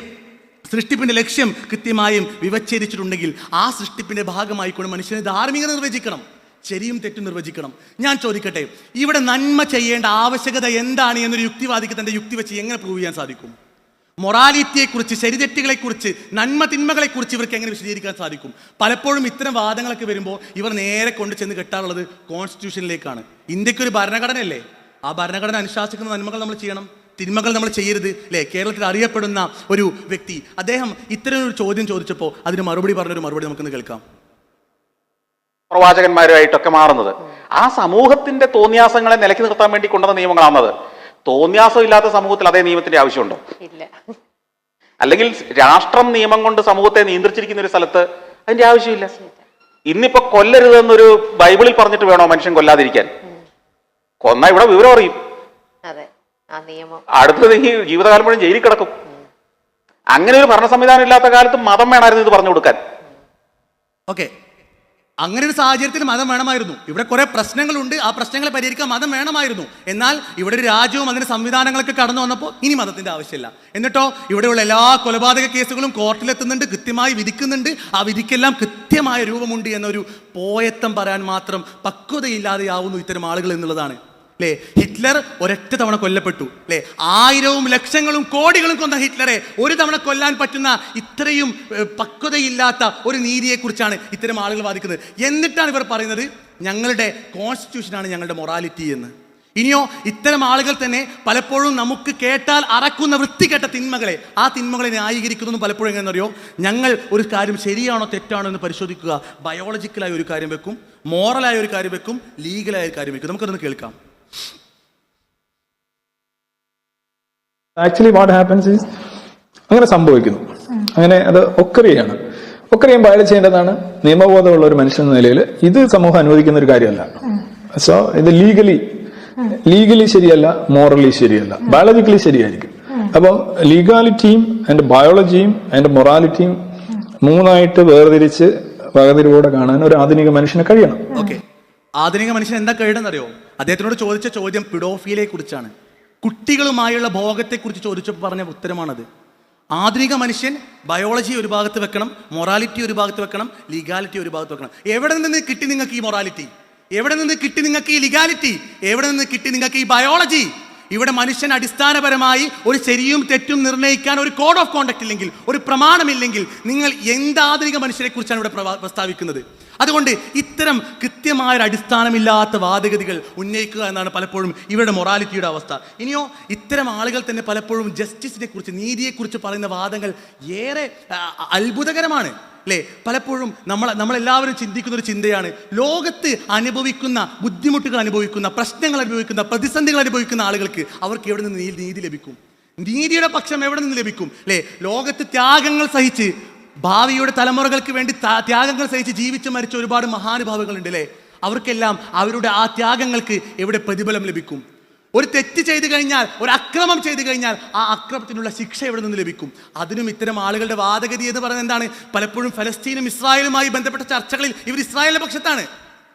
[SPEAKER 1] സൃഷ്ടിപ്പിന്റെ ലക്ഷ്യം കൃത്യമായും വിവച്ഛേദിച്ചിട്ടുണ്ടെങ്കിൽ ആ സൃഷ്ടിപ്പിന്റെ ഭാഗമായിക്കൊണ്ട് മനുഷ്യനെ ധാർമ്മികത നിർവചിക്കണം. ശരിയും തെറ്റും നിർവചിക്കണം. ഞാൻ ചോദിക്കട്ടെ ഇവിടെ നന്മ ചെയ്യേണ്ട ആവശ്യകത എന്താണ് എന്നൊരു യുക്തിവാദിക്ക് തന്റെ യുക്തി വെച്ച് എങ്ങനെ പ്രൂവ് ചെയ്യാൻ സാധിക്കും? മൊറാലിറ്റിയെക്കുറിച്ച് ശരിതെറ്റുകളെക്കുറിച്ച് നന്മ തിന്മകളെക്കുറിച്ച് ഇവർക്ക് എങ്ങനെ വിശദീകരിക്കാൻ സാധിക്കും? പലപ്പോഴും ഇത്തരം വാദങ്ങളൊക്കെ വരുമ്പോൾ ഇവർ നേരെ കൊണ്ട് ചെന്ന് കെട്ടാറുള്ളത് കോൺസ്റ്റിറ്റ്യൂഷനിലേക്കാണ് ഇന്ത്യക്കൊരു ഭരണഘടനയല്ലേ? ആ ഭരണഘടന അനുശാസിക്കുന്ന നന്മകൾ നമ്മൾ ചെയ്യണം. തിന്മകൾ നമ്മൾ ചെയ്യരുത് അല്ലേ കേരളത്തിൽ അറിയപ്പെടുന്ന ഒരു വ്യക്തി. അദ്ദേഹം ഇത്തരം ഒരു ചോദ്യം ചോദിച്ചപ്പോൾ അതിന് മറുപടി പറഞ്ഞൊരു മറുപടി നമുക്കൊന്ന് കേൾക്കാം.
[SPEAKER 2] പ്രവാചകന്മാരുമായിട്ടൊക്കെ മാറുന്നത്. ആ സമൂഹത്തിന്റെ തോന്നിയാസങ്ങളെ നിലയ്ക്ക് നിർത്താൻ വേണ്ടി കൊണ്ടുവന്ന നിയമങ്ങളാണത്. തോന്നിയാസം ഇല്ലാത്ത സമൂഹത്തിൽ അതേ നിയമത്തിന്റെ ആവശ്യമുണ്ടോ?
[SPEAKER 3] ഇല്ല.
[SPEAKER 2] അല്ലെങ്കിൽ രാഷ്ട്രം നിയമം കൊണ്ട് സമൂഹത്തെ നിയന്ത്രിച്ചിരിക്കുന്ന ഒരു സ്ഥലത്ത് അതിന്റെ ആവശ്യമില്ല. ഇന്നിപ്പോ കൊല്ലരുത് എന്നൊരു ബൈബിളിൽ പറഞ്ഞിട്ട് വേണോ മനുഷ്യൻ കൊല്ലാതിരിക്കാൻ? കൊന്ന ഇവിടെ വിവരം അറിയും.
[SPEAKER 3] അതെ. ആ നിയമം.
[SPEAKER 2] അടുത്തത് ഈ ജീവിതകാലം മുഴുവൻ ജയിലിൽ കിടക്കും. അങ്ങനെ ഒരു ഭരണ സംവിധാനം ഇല്ലാത്ത കാലത്ത് മതം വേണമായിരുന്നു ഇത് പറഞ്ഞു കൊടുക്കാൻ.
[SPEAKER 1] ഓക്കെ. അങ്ങനെ ഒരു സാഹചര്യത്തിൽ മതം വേണമായിരുന്നു. ഇവിടെ കുറെ പ്രശ്നങ്ങളുണ്ട്. ആ പ്രശ്നങ്ങളെ പരിഹരിക്കാൻ മതം വേണമായിരുന്നു. എന്നാൽ ഇവിടെ ഒരു രാജ്യവും അതിന് സംവിധാനങ്ങളൊക്കെ കടന്നു വന്നപ്പോൾ ഇനി മതത്തിന്റെ ആവശ്യമില്ല. എന്നിട്ടോ ഇവിടെയുള്ള എല്ലാ കൊലപാതക കേസുകളും കോർട്ടിലെത്തുന്നുണ്ട് കൃത്യമായി വിധിക്കുന്നുണ്ട്. ആ വിധിക്കെല്ലാം കൃത്യമായ രൂപമുണ്ട് എന്നൊരു പോയത്തം പറയാൻ മാത്രം പക്വതയില്ലാതെയാവുന്നു ഇത്തരം ആളുകൾ എന്നുള്ളതാണ്. അല്ലേ ഹിറ്റ്ലർ ഒരൊറ്റ തവണ കൊല്ലപ്പെട്ടു അല്ലേ ആയിരവും ലക്ഷങ്ങളും കോടികളും കൊന്ന ഹിറ്റ്ലറെ ഒരു തവണ കൊല്ലാൻ പറ്റുന്ന ഇത്രയും പക്വതയില്ലാത്ത ഒരു നീതിയെക്കുറിച്ചാണ് ഇത്തരം ആളുകൾ വാദിക്കുന്നത്. എന്നിട്ടാണ് ഇവർ പറയുന്നത് ഞങ്ങളുടെ കോൺസ്റ്റിറ്റ്യൂഷനാണ് ഞങ്ങളുടെ മൊറാലിറ്റി എന്ന്. ഇനിയോ ഇത്തരം ആളുകൾ തന്നെ പലപ്പോഴും നമുക്ക് കേട്ടാൽ അറക്കുന്ന വൃത്തികെട്ട തിന്മകളെ ആ തിന്മകളെ ന്യായീകരിക്കുന്നു പലപ്പോഴും എങ്ങനെയെന്നറിയോ? ഞങ്ങൾ ഒരു കാര്യം ശരിയാണോ തെറ്റാണോ എന്ന് പരിശോധിക്കുക. ബയോളജിക്കലായ ഒരു കാര്യം വെക്കും മോറലായ ഒരു കാര്യം വെക്കും ലീഗലായ ഒരു കാര്യം വെക്കും. നമുക്കതൊന്ന് കേൾക്കാം.
[SPEAKER 4] ആക്ച്വലി വാട്ട് ഹാപ്പൻസ് ഈസ് അങ്ങനെ സംഭവിക്കുന്നു. അങ്ങനെ അത് ഒക്കറിയാണ്. ഒക്കറിയും അയാൾ ചെയ്യേണ്ടതാണ് നിയമബോധമുള്ള ഒരു മനുഷ്യൻ എന്ന നിലയിൽ ഇത് സമൂഹം അനുവദിക്കുന്ന ഒരു കാര്യമല്ല. സോ ഇത് ലീഗലി ലീഗലി ശരിയല്ല മോറലി ശരിയല്ല. ബയോളജിക്കലി ശരിയായിരിക്കും. അപ്പോൾ ലീഗാലിറ്റിയും അതിന്റെ ബയോളജിയും അതിന്റെ മൊറാലിറ്റിയും മൂന്നായിട്ട് വേർതിരിച്ച് വകതിരിവോടെ കാണാൻ ഒരു ആധുനിക മനുഷ്യനെ കഴിയണം.
[SPEAKER 1] ആധുനിക മനുഷ്യൻ എന്താ കഴിയണമെന്നറിയോ? അദ്ദേഹത്തിനോട് ചോദിച്ച ചോദ്യം പിഡോഫിയിലെ കുറിച്ചാണ് കുട്ടികളുമായുള്ള ഭോഗത്തെക്കുറിച്ച് ചോദിച്ചപ്പോൾ പറഞ്ഞ ഉത്തരമാണത്. ആധുനിക മനുഷ്യൻ ബയോളജി ഒരു ഭാഗത്ത് വെക്കണം മൊറാലിറ്റി ഒരു ഭാഗത്ത് വെക്കണം ലീഗാലിറ്റി ഒരു ഭാഗത്ത് വെക്കണം. എവിടെ നിന്ന് കിട്ടി നിങ്ങൾക്ക് ഈ മൊറാലിറ്റി? എവിടെ നിന്ന് കിട്ടി നിങ്ങൾക്ക് ഈ ലീഗാലിറ്റി? എവിടെ നിന്ന് കിട്ടി നിങ്ങൾക്ക് ഈ ബയോളജി? ഇവിടെ മനുഷ്യൻ അടിസ്ഥാനപരമായി ഒരു ശരിയും തെറ്റും നിർണയിക്കാൻ ഒരു കോഡ് ഓഫ് കോണ്ടക്ട് ഇല്ലെങ്കിൽ ഒരു പ്രമാണമില്ലെങ്കിൽ നിങ്ങൾ എന്ത് ആധുനിക മനുഷ്യരെ കുറിച്ചാണ് ഇവിടെ പ്രസ്താവിക്കുന്നത്. അതുകൊണ്ട് ഇത്തരം കൃത്യമായ ഒരു അടിസ്ഥാനമില്ലാത്ത വാദഗതികൾ ഉന്നയിക്കുക എന്നാണ് പലപ്പോഴും ഇവരുടെ മൊറാലിറ്റിയുടെ അവസ്ഥ. ഇനിയോ ഇത്തരം ആളുകൾ തന്നെ പലപ്പോഴും ജസ്റ്റിസിനെ കുറിച്ച് നീതിയെക്കുറിച്ച് പറയുന്ന വാദങ്ങൾ ഏറെ അത്ഭുതകരമാണ്. അല്ലേ പലപ്പോഴും നമ്മൾ നമ്മളെല്ലാവരും ചിന്തിക്കുന്ന ഒരു ചിന്തയാണ്. ലോകത്ത് അനുഭവിക്കുന്ന ബുദ്ധിമുട്ടുകൾ അനുഭവിക്കുന്ന പ്രശ്നങ്ങൾ അനുഭവിക്കുന്ന പ്രതിസന്ധികൾ അനുഭവിക്കുന്ന ആളുകൾക്ക് അവർക്ക് എവിടെ നിന്ന് നീതി ലഭിക്കും? നീതിയുടെ പക്ഷം എവിടെ നിന്ന് ലഭിക്കും? അല്ലേ ലോകത്ത് ത്യാഗങ്ങൾ സഹിച്ച് ഭാവിയുടെ തലമുറകൾക്ക് വേണ്ടി ത്യാഗങ്ങൾ സഹിച്ച് ജീവിച്ച് മരിച്ച ഒരുപാട് മഹാനുഭാവുകളുണ്ട് അല്ലേ അവർക്കെല്ലാം അവരുടെ ആ ത്യാഗങ്ങൾക്ക് എവിടെ പ്രതിഫലം ലഭിക്കും? ഒരു തെറ്റ് ചെയ്തു കഴിഞ്ഞാൽ ഒരു അക്രമം ചെയ്തു കഴിഞ്ഞാൽ ആ അക്രമത്തിനുള്ള ശിക്ഷ എവിടെ നിന്ന് ലഭിക്കും? അതിനും ഇത്തരം ആളുകളുടെ വാദഗതി എന്ന് പറയുന്നത് എന്താണ്? പലപ്പോഴും ഫലസ്തീനും ഇസ്രായേലുമായി ബന്ധപ്പെട്ട ചർച്ചകളിൽ ഇവർ ഇസ്രായേലിന്റെ പക്ഷത്താണ്.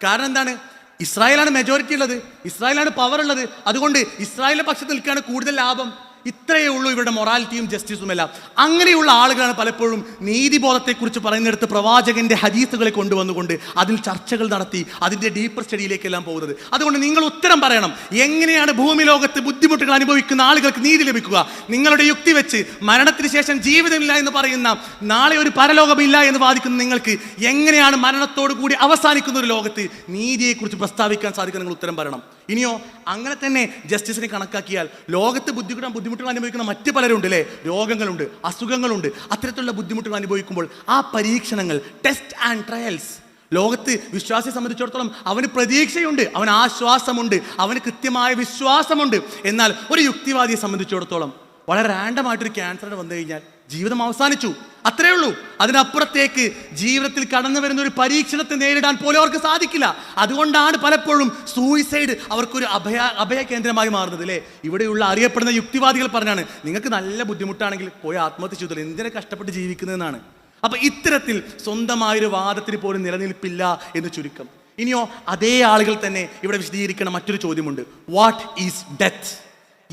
[SPEAKER 1] കാരണം എന്താണ്? ഇസ്രായേലാണ് മെജോറിറ്റി ഉള്ളത്. ഇസ്രായേലാണ് പവർ ഉള്ളത്. അതുകൊണ്ട് ഇസ്രായേലിന്റെ പക്ഷത്ത് നിൽക്കുകയാണ് കൂടുതൽ ലാഭം. ഇത്രയേ ഉള്ളൂ ഇവരുടെ മൊറാലിറ്റിയും ജസ്റ്റിസും എല്ലാം. അങ്ങനെയുള്ള ആളുകളാണ് പലപ്പോഴും നീതിബോധത്തെക്കുറിച്ച് പറയുന്നിടത്ത് പ്രവാചകന്റെ ഹദീസുകളെ കൊണ്ടുവന്നുകൊണ്ട് അതിൽ ചർച്ചകൾ നടത്തി അതിന്റെ ഡീപ്പർ സ്റ്റഡിയിലേക്കെല്ലാം പോകുന്നത്. അതുകൊണ്ട് നിങ്ങൾ ഉത്തരം പറയണം. എങ്ങനെയാണ് ഭൂമി ലോകത്ത് ബുദ്ധിമുട്ടുകൾ അനുഭവിക്കുന്ന ആളുകൾക്ക് നീതി ലഭിക്കുക? നിങ്ങളുടെ യുക്തി വെച്ച് മരണത്തിന് ശേഷം ജീവിതമില്ല എന്ന് പറയുന്ന നാളെ ഒരു പരലോകമില്ല എന്ന് വാദിക്കുന്ന നിങ്ങൾക്ക് എങ്ങനെയാണ് മരണത്തോടു കൂടി അവസാനിക്കുന്ന ഒരു ലോകത്ത് നീതിയെക്കുറിച്ച് പ്രസ്താവിക്കാൻ സാധിക്കുന്ന നിങ്ങൾ ഉത്തരം പറയണം. ഇനിയോ അങ്ങനെ തന്നെ ജസ്റ്റിസിനെ കണക്കാക്കിയാൽ ലോകത്ത് ബുദ്ധിമുട്ട് ബുദ്ധിമുട്ടുകൾ അനുഭവിക്കുന്ന മറ്റ് പലരുണ്ട് അല്ലേ രോഗങ്ങളുണ്ട് അസുഖങ്ങളുണ്ട്. അത്തരത്തിലുള്ള ബുദ്ധിമുട്ടുകൾ അനുഭവിക്കുമ്പോൾ ആ പരീക്ഷണങ്ങൾ ടെസ്റ്റ് ആൻഡ് ട്രയൽസ് ലോകത്ത് വിശ്വാസിയെ സംബന്ധിച്ചിടത്തോളം അവന് പ്രതീക്ഷയുണ്ട് അവന് ആശ്വാസമുണ്ട് അവന് കൃത്യമായ വിശ്വാസമുണ്ട്. എന്നാൽ ഒരു യുക്തിവാദിയെ സംബന്ധിച്ചിടത്തോളം വളരെ റാൻഡമായിട്ടൊരു ക്യാൻസർ വന്നു കഴിഞ്ഞാൽ ജീവിതം അവസാനിച്ചു. അത്രേ ഉള്ളൂ. അതിനപ്പുറത്തേക്ക് ജീവിതത്തിൽ കടന്നു വരുന്ന ഒരു പരീക്ഷണത്തെ നേരിടാൻ പോലും അവർക്ക് സാധിക്കില്ല. അതുകൊണ്ടാണ് പലപ്പോഴും സൂയിസൈഡ് അവർക്കൊരു അഭയ അഭയ കേന്ദ്രമായി മാറുന്നത് അല്ലേ ഇവിടെയുള്ള അറിയപ്പെടുന്ന യുക്തിവാദികൾ പറഞ്ഞാണ് നിങ്ങൾക്ക് നല്ല ബുദ്ധിമുട്ടാണെങ്കിൽ പോയി ആത്മഹത്യ ചെയ്തല്ലോ എന്തിനെ കഷ്ടപ്പെട്ട് ജീവിക്കുന്നതെന്നാണ്? അപ്പൊ ഇത്തരത്തിൽ സ്വന്തമായൊരു വാദത്തിന് പോലും നിലനിൽപ്പില്ല എന്ന് ചുരുക്കം. ഇനിയോ അതേ ആളുകൾ തന്നെ ഇവിടെ വിശദീകരിക്കുന്ന മറ്റൊരു ചോദ്യമുണ്ട്. വാട്ട് ഈസ് ഡെത്ത്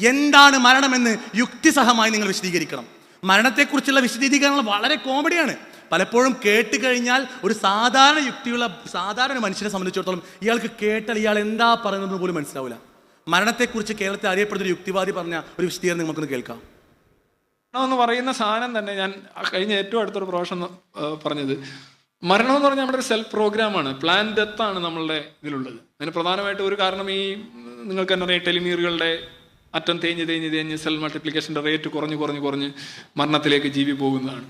[SPEAKER 1] എന്താണ് മരണമെന്ന് യുക്തിസഹമായി നിങ്ങൾ വിശദീകരിക്കണം. മരണത്തെക്കുറിച്ചുള്ള വിശദീകരണങ്ങൾ വളരെ കോമഡിയാണ്. പലപ്പോഴും കേട്ട് കഴിഞ്ഞാൽ ഒരു സാധാരണ യുക്തിയുള്ള സാധാരണ മനുഷ്യനെ സംബന്ധിച്ചിടത്തോളം ഇയാൾക്ക് കേട്ടാൽ ഇയാൾ എന്താ പറയുന്നത് പോലും മനസ്സിലാവില്ല. മരണത്തെക്കുറിച്ച് കേരളത്തെ അറിയപ്പെടുന്ന ഒരു യുക്തിവാദി പറഞ്ഞ ഒരു വിശദീകരണം നമുക്കൊന്ന് കേൾക്കാം.
[SPEAKER 5] എന്ന് പറയുന്ന സാധനം തന്നെ ഞാൻ കഴിഞ്ഞ ഏറ്റവും അടുത്തൊരു പ്രാവശ്യം പറഞ്ഞത്. മരണം എന്ന് പറഞ്ഞാൽ നമ്മുടെ ഒരു സെൽഫ് പ്രോഗ്രാമാണ്. പ്ലാൻ ഡെത്താണ് നമ്മളുടെ ഇതിലുള്ളത്. അതിന് പ്രധാനമായിട്ട് ഒരു കാരണം ഈ നിങ്ങൾക്ക് തന്നെ അറിയാം ടെലിമീറുകളുടെ അറ്റം തേഞ്ഞ് തേഞ്ഞ് തേഞ്ഞ് സെൽ മൾട്ടിപ്ലിക്കേഷന്റെ റേറ്റ് കുറഞ്ഞ് കുറഞ്ഞ് കുറഞ്ഞ് മരണത്തിലേക്ക് ജീവി പോകുന്നതാണ്.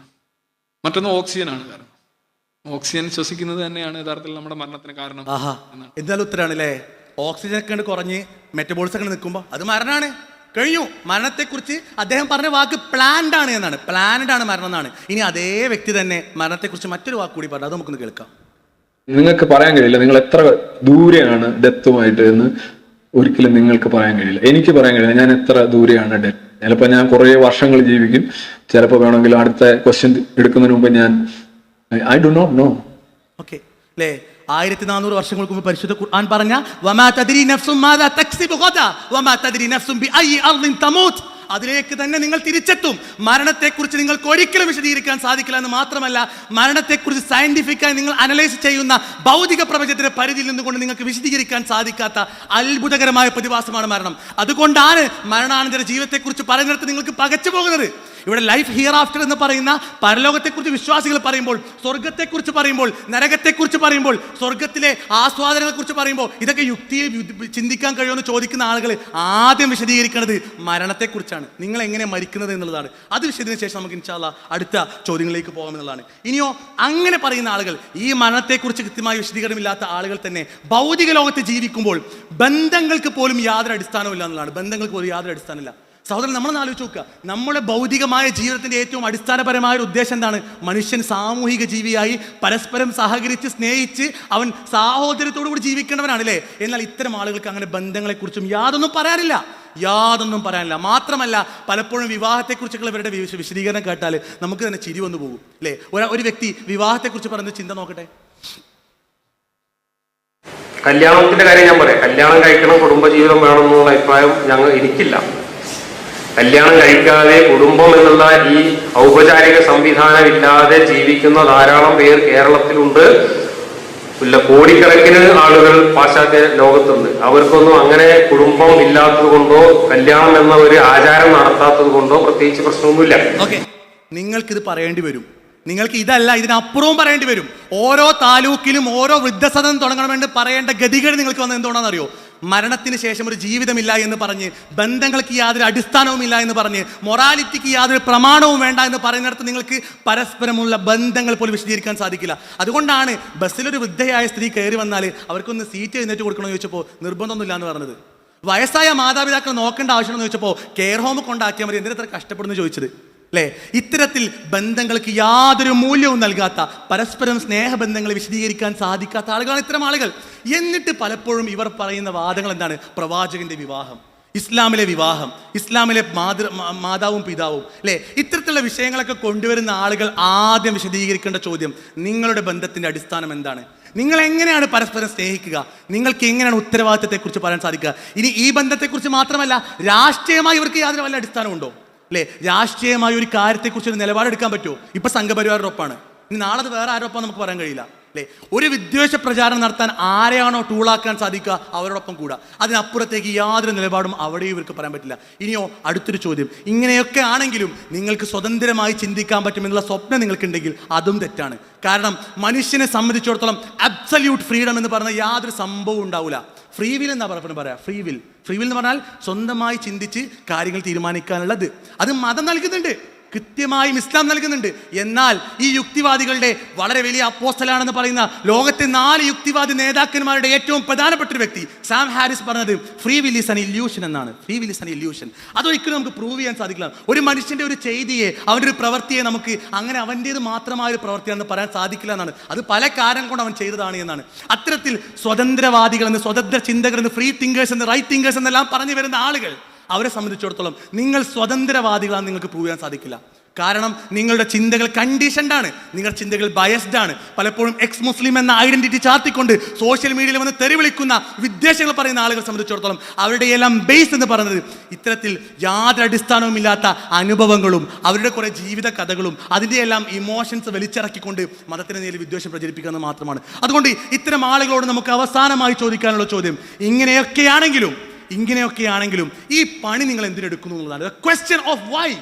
[SPEAKER 5] മറ്റൊന്ന് ഓക്സിജനാണ് കാരണം. ഓക്സിജൻ ശ്വസിക്കുന്നത് തന്നെയാണ് യഥാർത്ഥത്തിൽ നമ്മുടെ മരണത്തിന് കാരണം
[SPEAKER 1] എന്നാലും എന്തായാലും ഉത്തരാണ് അല്ലേ ഓക്സിജൻ ഒക്കെ കുറഞ്ഞ് മെറ്റബോൾസ് ഒക്കെ നിൽക്കുമ്പോൾ അത് മരണമാണ് കഴിഞ്ഞു. മരണത്തെക്കുറിച്ച് അദ്ദേഹം പറഞ്ഞ വാക്ക് പ്ലാൻഡ് ആണ് എന്നാണ്. പ്ലാൻഡ് ആണ് മരണം എന്നാണ്. ഇനി അതേ വ്യക്തി തന്നെ മരണത്തെക്കുറിച്ച് മറ്റൊരു വാക്ക് കൂടി പറഞ്ഞു അത് നമുക്കൊന്ന് കേൾക്കാം.
[SPEAKER 4] നിങ്ങൾക്ക് പറയാൻ കഴിയില്ല. നിങ്ങൾ എത്ര ദൂരെയാണ് ഡെത്തുമായിട്ട് എന്ന്. ഒരിക്കലും നിങ്ങൾക്ക് പറയാൻ കഴിയില്ല. എനിക്ക് പറയാൻ കഴിയില്ല. ഞാൻ എത്ര ദൂരെയാണ് ഡെത്ത് ചിലപ്പോൾ ഞാൻ കുറേ വർഷങ്ങൾ ജീവിക്കും. ചിലപ്പോൾ വേണമെങ്കിൽ അടുത്ത ക്വസ്റ്റ്യൻ എടുക്കുന്നതിന് മുമ്പ് ഞാൻ I do not know
[SPEAKER 1] okay ആയിരത്തി നാനൂറ് വർഷങ്ങൾക്ക് മുമ്പ് പരിശുദ്ധ ഖുർആൻ പറഞ്ഞ വമാ തദ്രി നഫ്സും മാദാ തക്സിബു ഗദാ വമാ തദ്രി നഫ്സും ബി അയ്യി അർദിൻ തമൂത്ത്. അതിലേക്ക് തന്നെ നിങ്ങൾ തിരിച്ചെത്തും. മരണത്തെക്കുറിച്ച് നിങ്ങൾക്ക് ഒരിക്കലും വിശദീകരിക്കാൻ സാധിക്കില്ല എന്ന് മാത്രമല്ല മരണത്തെക്കുറിച്ച് സയന്റിഫിക്കായി നിങ്ങൾ അനലൈസ് ചെയ്യുന്ന ഭൗതിക പ്രപഞ്ചത്തിന്റെ പരിധിയിൽ നിന്നുകൊണ്ട് നിങ്ങൾക്ക് വിശദീകരിക്കാൻ സാധിക്കാത്ത അത്ഭുതകരമായ പ്രതിഭാസമാണ് മരണം. അതുകൊണ്ടാണ് മരണാനന്തര ജീവിതത്തെക്കുറിച്ച് പറയുന്നിടത്ത് നിങ്ങൾക്ക് പകച്ചു പോകുന്നത്. ഇവിടെ ലൈഫ് ഹിയർ ആഫ്റ്റർ എന്ന് പറയുന്ന പരലോകത്തെക്കുറിച്ച് വിശ്വാസികൾ പറയുമ്പോൾ സ്വർഗത്തെക്കുറിച്ച് പറയുമ്പോൾ നരകത്തെക്കുറിച്ച് പറയുമ്പോൾ സ്വർഗത്തിലെ ആസ്വാദനങ്ങളെക്കുറിച്ച് പറയുമ്പോൾ ഇതൊക്കെ യുക്തിയെ ചിന്തിക്കാൻ കഴിയുമെന്ന് ചോദിക്കുന്ന ആളുകൾ ആദ്യം വിശദീകരിക്കുന്നത് മരണത്തെക്കുറിച്ചാണ്. നിങ്ങൾ എങ്ങനെ മരിക്കുന്നത് എന്നുള്ളതാണ്. അത് വിശദീകരിച്ച ശേഷം നമുക്ക് ഇൻഷാല്ല അടുത്ത ചോദ്യങ്ങളിലേക്ക് പോകാമെന്നുള്ളതാണ് ഇനിയോ അങ്ങനെ പറയുന്ന ആളുകൾ ഈ മരണത്തെക്കുറിച്ച് കൃത്യമായ വിശദീകരണമില്ലാത്ത ആളുകൾ തന്നെ ഭൗതിക ലോകത്ത് ജീവിക്കുമ്പോൾ ബന്ധങ്ങൾക്ക് പോലും യാതൊരു അടിസ്ഥാനമില്ല എന്നുള്ളതാണ്. ബന്ധങ്ങൾക്ക് പോലും യാതൊരു അടിസ്ഥാനമില്ല സഹോദരൻ നമ്മൾ ആലോചിച്ച് നോക്കുക. നമ്മുടെ ഭൗതികമായ ജീവിതത്തിന്റെ ഏറ്റവും അടിസ്ഥാനപരമായ ഒരു ഉദ്ദേശം എന്താണ്? മനുഷ്യൻ സാമൂഹിക ജീവിയായി പരസ്പരം സഹകരിച്ച് സ്നേഹിച്ച് അവൻ സാഹോദര്യത്തോടു കൂടി ജീവിക്കേണ്ടവനാണ് അല്ലേ എന്നാൽ ഇത്തരം ആളുകൾക്ക് അങ്ങനെ ബന്ധങ്ങളെക്കുറിച്ചും യാതൊന്നും പറയാനില്ല. യാതൊന്നും പറയാനില്ല. മാത്രമല്ല പലപ്പോഴും വിവാഹത്തെക്കുറിച്ചൊക്കെ ഇവരുടെ വിശ- വിശദീകരണം കേട്ടാൽ നമുക്ക് തന്നെ ചിരി വന്നു പോകും. അല്ലേ? ഒരു ഒരു വ്യക്തി വിവാഹത്തെക്കുറിച്ച് പറയുന്ന ചിന്ത നോക്കട്ടെ.
[SPEAKER 6] കല്യാണത്തിന്റെ കാര്യം ഞാൻ പറയാം. കല്യാണം കഴിക്കണം കുടുംബജീവിതം വേണമെന്നുള്ള അഭിപ്രായം ഞങ്ങൾ എനിക്കില്ല. കല്യാണം കഴിക്കാതെ കുടുംബം എന്നുള്ള ഈ ഔപചാരിക സംവിധാനം ഇല്ലാതെ ജീവിക്കുന്ന ധാരാളം പേർ കേരളത്തിലുണ്ട്. ഇല്ല കോടിക്കണക്കിന് ആളുകൾ പാശ്ചാത്യ ലോകത്തുണ്ട്. അവർക്കൊന്നും അങ്ങനെ കുടുംബം ഇല്ലാത്തത് കൊണ്ടോ കല്യാണം എന്ന ഒരു ആചാരം നടത്താത്തത് കൊണ്ടോ പ്രത്യേകിച്ച് പ്രശ്നമൊന്നുമില്ല.
[SPEAKER 1] നിങ്ങൾക്കിത് പറയേണ്ടി വരും. നിങ്ങൾക്ക് ഇതല്ല ഇതിനപ്പുറവും പറയേണ്ടി വരും. ഓരോ താലൂക്കിലും ഓരോ വൃദ്ധസദനം തുടങ്ങണമെന്ന് പറയേണ്ട ഗതികേട് നിങ്ങൾക്ക് വന്നത് എന്തുകൊണ്ടാണെന്ന് അറിയോ മരണത്തിന് ശേഷം ഒരു ജീവിതമില്ല എന്ന് പറഞ്ഞ് ബന്ധങ്ങൾക്ക് യാതൊരു അടിസ്ഥാനവുമില്ല എന്ന് പറഞ്ഞ് മൊറാലിറ്റിക്ക് യാതൊരു പ്രമാണവും വേണ്ട എന്ന് പറയുന്നിടത്ത് നിങ്ങൾക്ക് പരസ്പരമുള്ള ബന്ധങ്ങൾ പോലും വിശദീകരിക്കാൻ സാധിക്കില്ല. അതുകൊണ്ടാണ് ബസ്സിലൊരു വൃദ്ധയായ സ്ത്രീ കയറി വന്നാൽ അവർക്കൊന്ന് സീറ്റ് എഴുന്നേറ്റ് കൊടുക്കണമെന്ന് ചോദിച്ചപ്പോൾ നിർബന്ധമൊന്നുമില്ല എന്ന് പറഞ്ഞത്. വയസ്സായ മാതാപിതാക്കൾ നോക്കേണ്ട ആവശ്യമെന്ന് ചോദിച്ചപ്പോൾ കെയർ ഹോം കൊണ്ടാക്കിയാൽ മതി എന്തിനത്ര കഷ്ടപ്പെടുന്നു ചോദിച്ചത്? അല്ലേ ഇത്തരത്തിൽ ബന്ധങ്ങൾക്ക് യാതൊരു മൂല്യവും നൽകാത്ത പരസ്പരം സ്നേഹബന്ധങ്ങളെ വിശദീകരിക്കാൻ സാധിക്കാത്ത ആളുകളാണ് ഇത്തരം ആളുകൾ. എന്നിട്ട് പലപ്പോഴും ഇവർ പറയുന്ന വാദങ്ങൾ എന്താണ്? പ്രവാചകന്റെ വിവാഹം ഇസ്ലാമിലെ വിവാഹം ഇസ്ലാമിലെ മാതൃ മാതാവും പിതാവും അല്ലേ ഇത്തരത്തിലുള്ള വിഷയങ്ങളൊക്കെ കൊണ്ടുവരുന്ന ആളുകൾ ആദ്യം വിശദീകരിക്കേണ്ട ചോദ്യം നിങ്ങളുടെ ബന്ധത്തിന്റെ അടിസ്ഥാനം എന്താണ്? നിങ്ങൾ എങ്ങനെയാണ് പരസ്പരം സ്നേഹിക്കുക? നിങ്ങൾക്ക് എങ്ങനെയാണ് ഉത്തരവാദിത്തത്തെക്കുറിച്ച് പറയാൻ സാധിക്കുക? ഇനി ഈ ബന്ധത്തെക്കുറിച്ച് മാത്രമല്ല രാഷ്ട്രീയമായി ഇവർക്ക് യാതൊരു വല്ല അടിസ്ഥാനമുണ്ടോ അല്ലേ? രാഷ്ട്രീയമായ ഒരു കാര്യത്തെക്കുറിച്ച് ഒരു നിലപാടെടുക്കാൻ പറ്റുമോ? ഇപ്പൊ സംഘപരിവാരുടെ ഒപ്പാണ് ഇനി നാളെ വേറെ ആരോപ്പം നമുക്ക് പറയാൻ കഴിയില്ല. അല്ലേ? ഒരു വിദ്വേഷ പ്രചാരണം നടത്താൻ ആരെയാണോ ടൂളാക്കാൻ സാധിക്കുക അവരോടൊപ്പം കൂടാ. അതിനപ്പുറത്തേക്ക് യാതൊരു നിലപാടും അവിടെയും ഇവർക്ക് പറയാൻ പറ്റില്ല. ഇനിയോ അടുത്തൊരു ചോദ്യം. ഇങ്ങനെയൊക്കെ ആണെങ്കിലും നിങ്ങൾക്ക് സ്വതന്ത്രമായി ചിന്തിക്കാൻ പറ്റുമെന്നുള്ള സ്വപ്നം നിങ്ങൾക്കുണ്ടെങ്കിൽ അതും തെറ്റാണ്. കാരണം മനുഷ്യനെ സംബന്ധിച്ചിടത്തോളം അബ്സല്യൂട്ട് ഫ്രീഡം എന്ന് പറഞ്ഞ യാതൊരു സംഭവം ഉണ്ടാവില്ല ഫ്രീ വിൽ എന്നാ പറയാം ഫ്രീ വിൽ ഫ്രീ വിൽ എന്ന് പറഞ്ഞാൽ സ്വന്തമായി ചിന്തിച്ച് കാര്യങ്ങൾ തീരുമാനിക്കാനുള്ളത്. അത് മതം നൽകുന്നുണ്ട്. കൃത്യമായും ഇസ്ലാം നൽകുന്നുണ്ട്. എന്നാൽ ഈ യുക്തിവാദികളുടെ വളരെ വലിയ അപ്പോസ്റ്റലാണെന്ന് പറയുന്ന ലോകത്തെ നാല് യുക്തിവാദി നേതാക്കന്മാരുടെ ഏറ്റവും പ്രധാനപ്പെട്ട ഒരു വ്യക്തി സാം ഹാരിസ് പറഞ്ഞത് free will is an illusion എന്നാണ്. Free will is an illusion അതൊരിക്കലും നമുക്ക് പ്രൂവ് ചെയ്യാൻ സാധിക്കില്ല. ഒരു മനുഷ്യന്റെ ഒരു ചെയ്തിയെ അവന്റെ ഒരു പ്രവൃത്തിയെ നമുക്ക് അങ്ങനെ അവന്റേത് മാത്രമായ ഒരു പ്രവൃത്തിയാണെന്ന് പറയാൻ സാധിക്കില്ല എന്നാണ്. അത് പല കാരണം കൊണ്ട് അവൻ ചെയ്തതാണ് എന്നാണ്. അത്തരത്തിൽ സ്വതന്ത്രവാദികൾ എന്ന് സ്വതന്ത്ര ചിന്തകർ എന്ന് ഫ്രീ തിങ്കേഴ്സ് എന്ന് റൈറ്റ് തിങ്കേഴ്സ് എന്നെല്ലാം പറഞ്ഞു വരുന്ന ആളുകൾ അവരെ സംബന്ധിച്ചിടത്തോളം നിങ്ങൾ സ്വതന്ത്രവാദികളാണ് നിങ്ങൾക്ക് പ്രൂവ് ചെയ്യാൻ സാധിക്കില്ല. കാരണം നിങ്ങളുടെ ചിന്തകൾ കണ്ടീഷൻഡ് ആണ്. നിങ്ങളുടെ ചിന്തകൾ ബയസ്ഡ് ആണ്. പലപ്പോഴും എക്സ് മുസ്ലിം എന്ന ഐഡന്റിറ്റി ചാർത്തിക്കൊണ്ട് സോഷ്യൽ മീഡിയയിൽ വന്ന് തെറി വിളിക്കുന്ന വിദ്വേഷങ്ങൾ പറയുന്ന ആളുകളെ സംബന്ധിച്ചിടത്തോളം അവരുടെ എല്ലാം ബേസ് എന്ന് പറയുന്നത് ഇത്തരത്തിൽ യാതൊരു അടിസ്ഥാനവും ഇല്ലാത്ത അനുഭവങ്ങളും അവരുടെ കുറെ ജീവിത കഥകളും അതിന്റെ എല്ലാം ഇമോഷൻസ് വലിച്ചിറക്കിക്കൊണ്ട് മതത്തിന് നേരിൽ വിദ്വേഷം പ്രചരിപ്പിക്കുന്നത് മാത്രമാണ്. അതുകൊണ്ട് ഇത്തരം ആളുകളോട് നമുക്ക് അവസാനമായി ചോദിക്കാനുള്ള ചോദ്യം ഇങ്ങനെയൊക്കെയാണെങ്കിലും ഇങ്ങനെയൊക്കെയാണെങ്കിലും ഈ പണി നിങ്ങൾ എന്തിനെടുക്കുന്നു എന്നുള്ളതാണ്. ക്വസ്റ്റ്യൻ ഓഫ് വൈ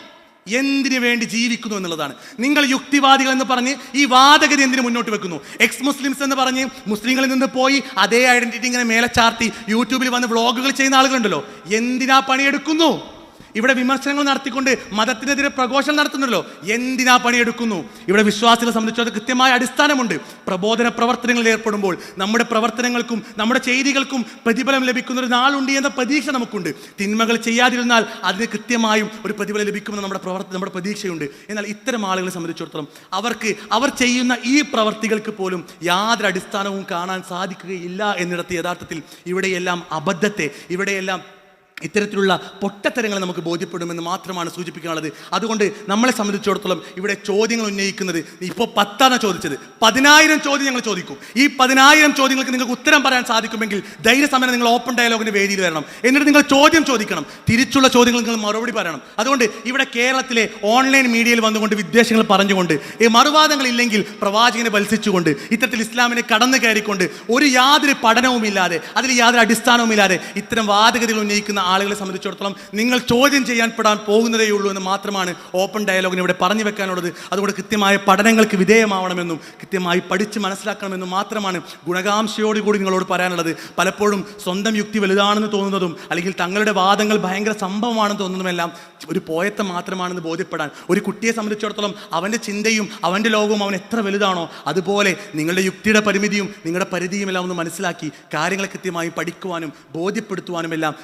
[SPEAKER 1] എന്തിനു വേണ്ടി ജീവിക്കുന്നു എന്നുള്ളതാണ്. നിങ്ങൾ യുക്തിവാദികൾ എന്ന് പറഞ്ഞ് ഈ വാദഗതി എന്തിനു മുന്നോട്ട് വെക്കുന്നു? എക്സ് മുസ്ലിംസ് എന്ന് പറഞ്ഞ് മുസ്ലിങ്ങളിൽ നിന്ന് പോയി അതേ ഐഡന്റിറ്റി ഇങ്ങനെ മേലെ ചാർത്തി യൂട്യൂബിൽ വന്ന് വ്ളോഗുകൾ ചെയ്യുന്ന ആളുകളുണ്ടല്ലോ. എന്തിനാ പണിയെടുക്കുന്നു? ഇവിടെ വിമർശനങ്ങൾ നടത്തിക്കൊണ്ട് മതത്തിനെതിരെ പ്രഘോഷണം നടത്തുന്നല്ലോ. എന്തിനാ പണിയെടുക്കുന്നു? ഇവിടെ വിശ്വാസികളെ സംബന്ധിച്ചത് കൃത്യമായ അടിസ്ഥാനമുണ്ട്. പ്രബോധന പ്രവർത്തനങ്ങളിൽ ഏർപ്പെടുമ്പോൾ നമ്മുടെ പ്രവർത്തനങ്ങൾക്കും നമ്മുടെ ചെയ്തികൾക്കും പ്രതിഫലം ലഭിക്കുന്ന ഒരു നാളുണ്ട് എന്ന പ്രതീക്ഷ നമുക്കുണ്ട്. തിന്മകൾ ചെയ്യാതിരുന്നാൽ അതിന് കൃത്യമായും ഒരു പ്രതിഫലം ലഭിക്കുമെന്ന് നമ്മുടെ പ്രവർത്തി നമ്മുടെ പ്രതീക്ഷയുണ്ട്. എന്നാൽ ഇത്തരം ആളുകളെ സംബന്ധിച്ചിടത്തോളം അവർക്ക് അവർ ചെയ്യുന്ന ഈ പ്രവർത്തികൾക്ക് പോലും യാതൊരു അടിസ്ഥാനവും കാണാൻ സാധിക്കുകയില്ല എന്നിടത്ത് യഥാർത്ഥത്തിൽ ഇവിടെയെല്ലാം അബദ്ധത്തെ ഇവിടെയെല്ലാം ഇത്തരത്തിലുള്ള പൊട്ടത്തരങ്ങൾ നമുക്ക് ബോധ്യപ്പെടുമെന്ന് മാത്രമാണ് സൂചിപ്പിക്കാനുള്ളത്. അതുകൊണ്ട് നമ്മളെ സംബന്ധിച്ചിടത്തോളം ഇവിടെ ചോദ്യങ്ങൾ ഉന്നയിക്കുന്നത് ഇപ്പോൾ പത്താണ് ചോദിച്ചത്? പതിനായിരം ചോദ്യം ഞങ്ങൾ ചോദിക്കും. ഈ പതിനായിരം ചോദ്യങ്ങൾക്ക് നിങ്ങൾക്ക് ഉത്തരം പറയാൻ സാധിക്കുമെങ്കിൽ ധൈര്യസമയം നിങ്ങൾ ഓപ്പൺ ഡയലോഗിന്റെ വേദിയിൽ വരണം. എന്നിട്ട് നിങ്ങൾ ചോദ്യം ചോദിക്കണം. തിരിച്ചുള്ള ചോദ്യങ്ങൾ നിങ്ങൾ മറുപടി പറയണം. അതുകൊണ്ട് ഇവിടെ കേരളത്തിലെ ഓൺലൈൻ മീഡിയയിൽ വന്നുകൊണ്ട് വിദ്വേഷങ്ങൾ പറഞ്ഞുകൊണ്ട് ഈ മറുവാദങ്ങൾ ഇല്ലെങ്കിൽ പ്രവാചകനെ ബത്സിച്ചുകൊണ്ട് ഇത്തരത്തിൽ ഇസ്ലാമിനെ കടന്നു കയറിക്കൊണ്ട് ഒരു യാതൊരു പഠനവുമില്ലാതെ അതിൽ യാതൊരു അടിസ്ഥാനവുമില്ലാതെ ഇത്തരം വാദഗതികൾ ഉന്നയിക്കുന്ന ആളുകളെ സംബന്ധിച്ചിടത്തോളം നിങ്ങൾ ചോദ്യം ചെയ്യാൻ പെടാൻ പോകുന്നതേ ഉള്ളൂ എന്ന് മാത്രമാണ് ഓപ്പൺ ഡയലോഗിന് ഇവിടെ പറഞ്ഞു വെക്കാനുള്ളത്. അതുകൊണ്ട് കൃത്യമായ പഠനങ്ങൾക്ക് വിധേയമാവണമെന്നും കൃത്യമായി പഠിച്ച് മനസ്സിലാക്കണമെന്നും മാത്രമാണ് ഗുണകാംക്ഷയോടുകൂടി നിങ്ങളോട് പറയാനുള്ളത്. പലപ്പോഴും സ്വന്തം യുക്തി വലുതാണെന്ന് തോന്നുന്നതും അല്ലെങ്കിൽ തങ്ങളുടെ വാദങ്ങൾ ഭയങ്കര സംഭവമാണെന്ന് തോന്നുന്നതുമെല്ലാം ഒരു പോയത്തെ മാത്രമാണെന്ന് ബോധ്യപ്പെടാൻ. ഒരു കുട്ടിയെ സംബന്ധിച്ചിടത്തോളം അവന്റെ ചിന്തയും അവന്റെ ലോകവും അവൻ എത്ര വലുതാണോ അതുപോലെ നിങ്ങളുടെ യുക്തിയുടെ പരിമിതിയും നിങ്ങളുടെ പരിധിയും എല്ലാം ഒന്ന് മനസ്സിലാക്കി കാര്യങ്ങൾ കൃത്യമായി പഠിക്കുവാനും ബോധ്യപ്പെടുത്തുവാനും എല്ലാം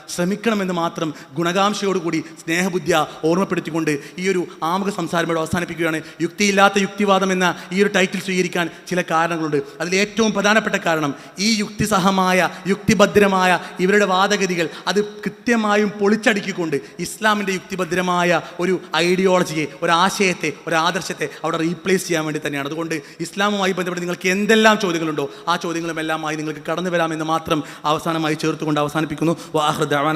[SPEAKER 1] ശ്രമിക്കണമെന്ന് മാത്രം ഗുണകാംക്ഷയോടുകൂടി സ്നേഹബുദ്ധിയ ഓർമ്മപ്പെടുത്തിക്കൊണ്ട് ഈ ഒരു ആമുഖ സംസാരം ഇവിടെ അവസാനിപ്പിക്കുകയാണ്. യുക്തിയില്ലാത്ത യുക്തിവാദം എന്ന ഈ ഒരു ടൈറ്റിൽ സ്വീകരിക്കാൻ ചില കാരണങ്ങളുണ്ട്. അതിൽ ഏറ്റവും പ്രധാനപ്പെട്ട കാരണം ഈ യുക്തിസഹമായ യുക്തിഭദ്രമായ ഇവരുടെ വാദഗതികൾ അത് കൃത്യമായും പൊളിച്ചടുക്കിക്കൊണ്ട് ഇസ്ലാമിന്റെ യുക്തിഭദ്രമായ ഒരു ഐഡിയോളജിയെ ഒരു ആശയത്തെ ഒരു ആദർശത്തെ അവിടെ റീപ്ലേസ് ചെയ്യാൻ വേണ്ടി തന്നെയാണ്. അതുകൊണ്ട് ഇസ്ലാമുമായി ബന്ധപ്പെട്ട് നിങ്ങൾക്ക് എന്തെല്ലാം ചോദ്യങ്ങളുണ്ടോ ആ ചോദ്യങ്ങളും എല്ലാമായി നിങ്ങൾക്ക് കടന്നു വരാമെന്ന് മാത്രം അവസാനമായി ചേർത്തുകൊണ്ട് അവസാനിപ്പിക്കുന്നു. വാഹൃദാൻ